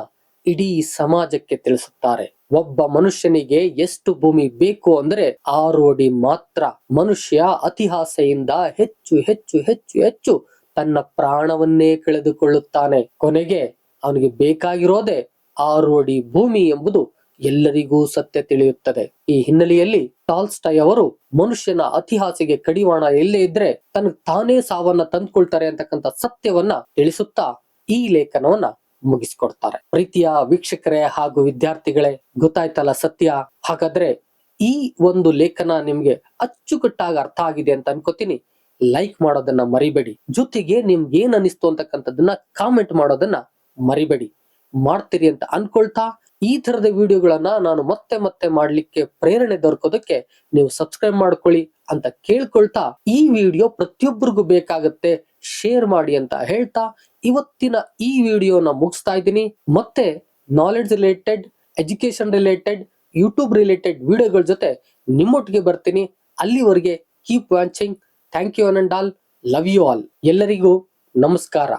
ಇಡೀ ಸಮಾಜಕ್ಕೆ ತಿಳಿಸುತ್ತಾರೆ. ಒಬ್ಬ ಮನುಷ್ಯನಿಗೆ ಎಷ್ಟು ಭೂಮಿ ಬೇಕು ಅಂದ್ರೆ ಆರು ಅಡಿ ಮಾತ್ರ ಮನುಷ್ಯ ಅತಿಹಾಸೆಯಿಂದ ಹೆಚ್ಚು ಹೆಚ್ಚು ಹೆಚ್ಚು ಹೆಚ್ಚು ತನ್ನ ಪ್ರಾಣವನ್ನೇ ಕಳೆದುಕೊಳ್ಳುತ್ತಾನೆ. ಕೊನೆಗೆ ಅವನಿಗೆ ಬೇಕಾಗಿರೋದೇ ಆರು ಅಡಿ ಭೂಮಿ ಎಂಬುದು ಎಲ್ಲರಿಗೂ ಸತ್ಯ ತಿಳಿಯುತ್ತದೆ. ಈ ಹಿನ್ನೆಲೆಯಲ್ಲಿ ಟಾಲ್ಸ್ಟೈ ಅವರು ಮನುಷ್ಯನ ಅತಿಹಾಸಿಗೆ ಕಡಿವಾಣ ಎಲ್ಲೇ ಇದ್ರೆ ತನಗ್ ತಾನೇ ಸಾವನ್ನ ತಂದ್ಕೊಳ್ತಾರೆ ಅಂತಕ್ಕಂಥ ಸತ್ಯವನ್ನ ತಿಳಿಸುತ್ತಾ ಈ ಲೇಖನವನ್ನ ಮುಗಿಸ್ಕೊಡ್ತಾರೆ. ಪ್ರೀತಿಯ ವೀಕ್ಷಕರೇ ಹಾಗೂ ವಿದ್ಯಾರ್ಥಿಗಳೇ, ಗೊತ್ತಾಯ್ತಲ್ಲ ಸತ್ಯ? ಹಾಗಾದ್ರೆ ಈ ಒಂದು ಲೇಖನ ನಿಮ್ಗೆ ಅಚ್ಚುಕಟ್ಟಾಗಿ ಅರ್ಥ ಆಗಿದೆ ಅಂತ ಅನ್ಕೋತೀನಿ. ಲೈಕ್ ಮಾಡೋದನ್ನ ಮರಿಬೇಡಿ. ಜೊತೆಗೆ ನಿಮ್ಗೆ ಏನ್ ಅನಿಸ್ತು ಅಂತಕ್ಕಂಥದ್ದನ್ನ ಕಾಮೆಂಟ್ ಮಾಡೋದನ್ನ ಮರಿಬೇಡಿ. ಮಾಡ್ತೀರಿ ಅಂತ ಅನ್ಕೊಳ್ತಾ ಈ ತರದ ವಿಡಿಯೋಗಳನ್ನ ನಾನು ಮತ್ತೆ ಮತ್ತೆ ಮಾಡ್ಲಿಕ್ಕೆ ಪ್ರೇರಣೆ ದೊರಕೋದಕ್ಕೆ ನೀವು ಸಬ್ಸ್ಕ್ರೈಬ್ ಮಾಡ್ಕೊಳ್ಳಿ ಅಂತ ಕೇಳ್ಕೊಳ್ತಾ ಈ ವಿಡಿಯೋ ಪ್ರತಿಯೊಬ್ಬರಿಗೂ ಬೇಕಾಗತ್ತೆ. ಶೇರ್ ಮಾಡಿ ಅಂತ ಹೇಳ್ತಾ ಇವತ್ತಿನ ಈ ವಿಡಿಯೋನ ಮುಗಿಸ್ತಾ ಇದ್ದೀನಿ. ಮತ್ತೆ knowledge related education related YouTube related ವಿಡಿಯೋಗಳ ಜೊತೆ ನಿಮ್ಮೊಟ್ಟಿಗೆ ಬರ್ತೀನಿ. ಅಲ್ಲಿವರೆಗೆ keep watching thank you an and all love you all ಎಲ್ಲರಿಗೂ ನಮಸ್ಕಾರ.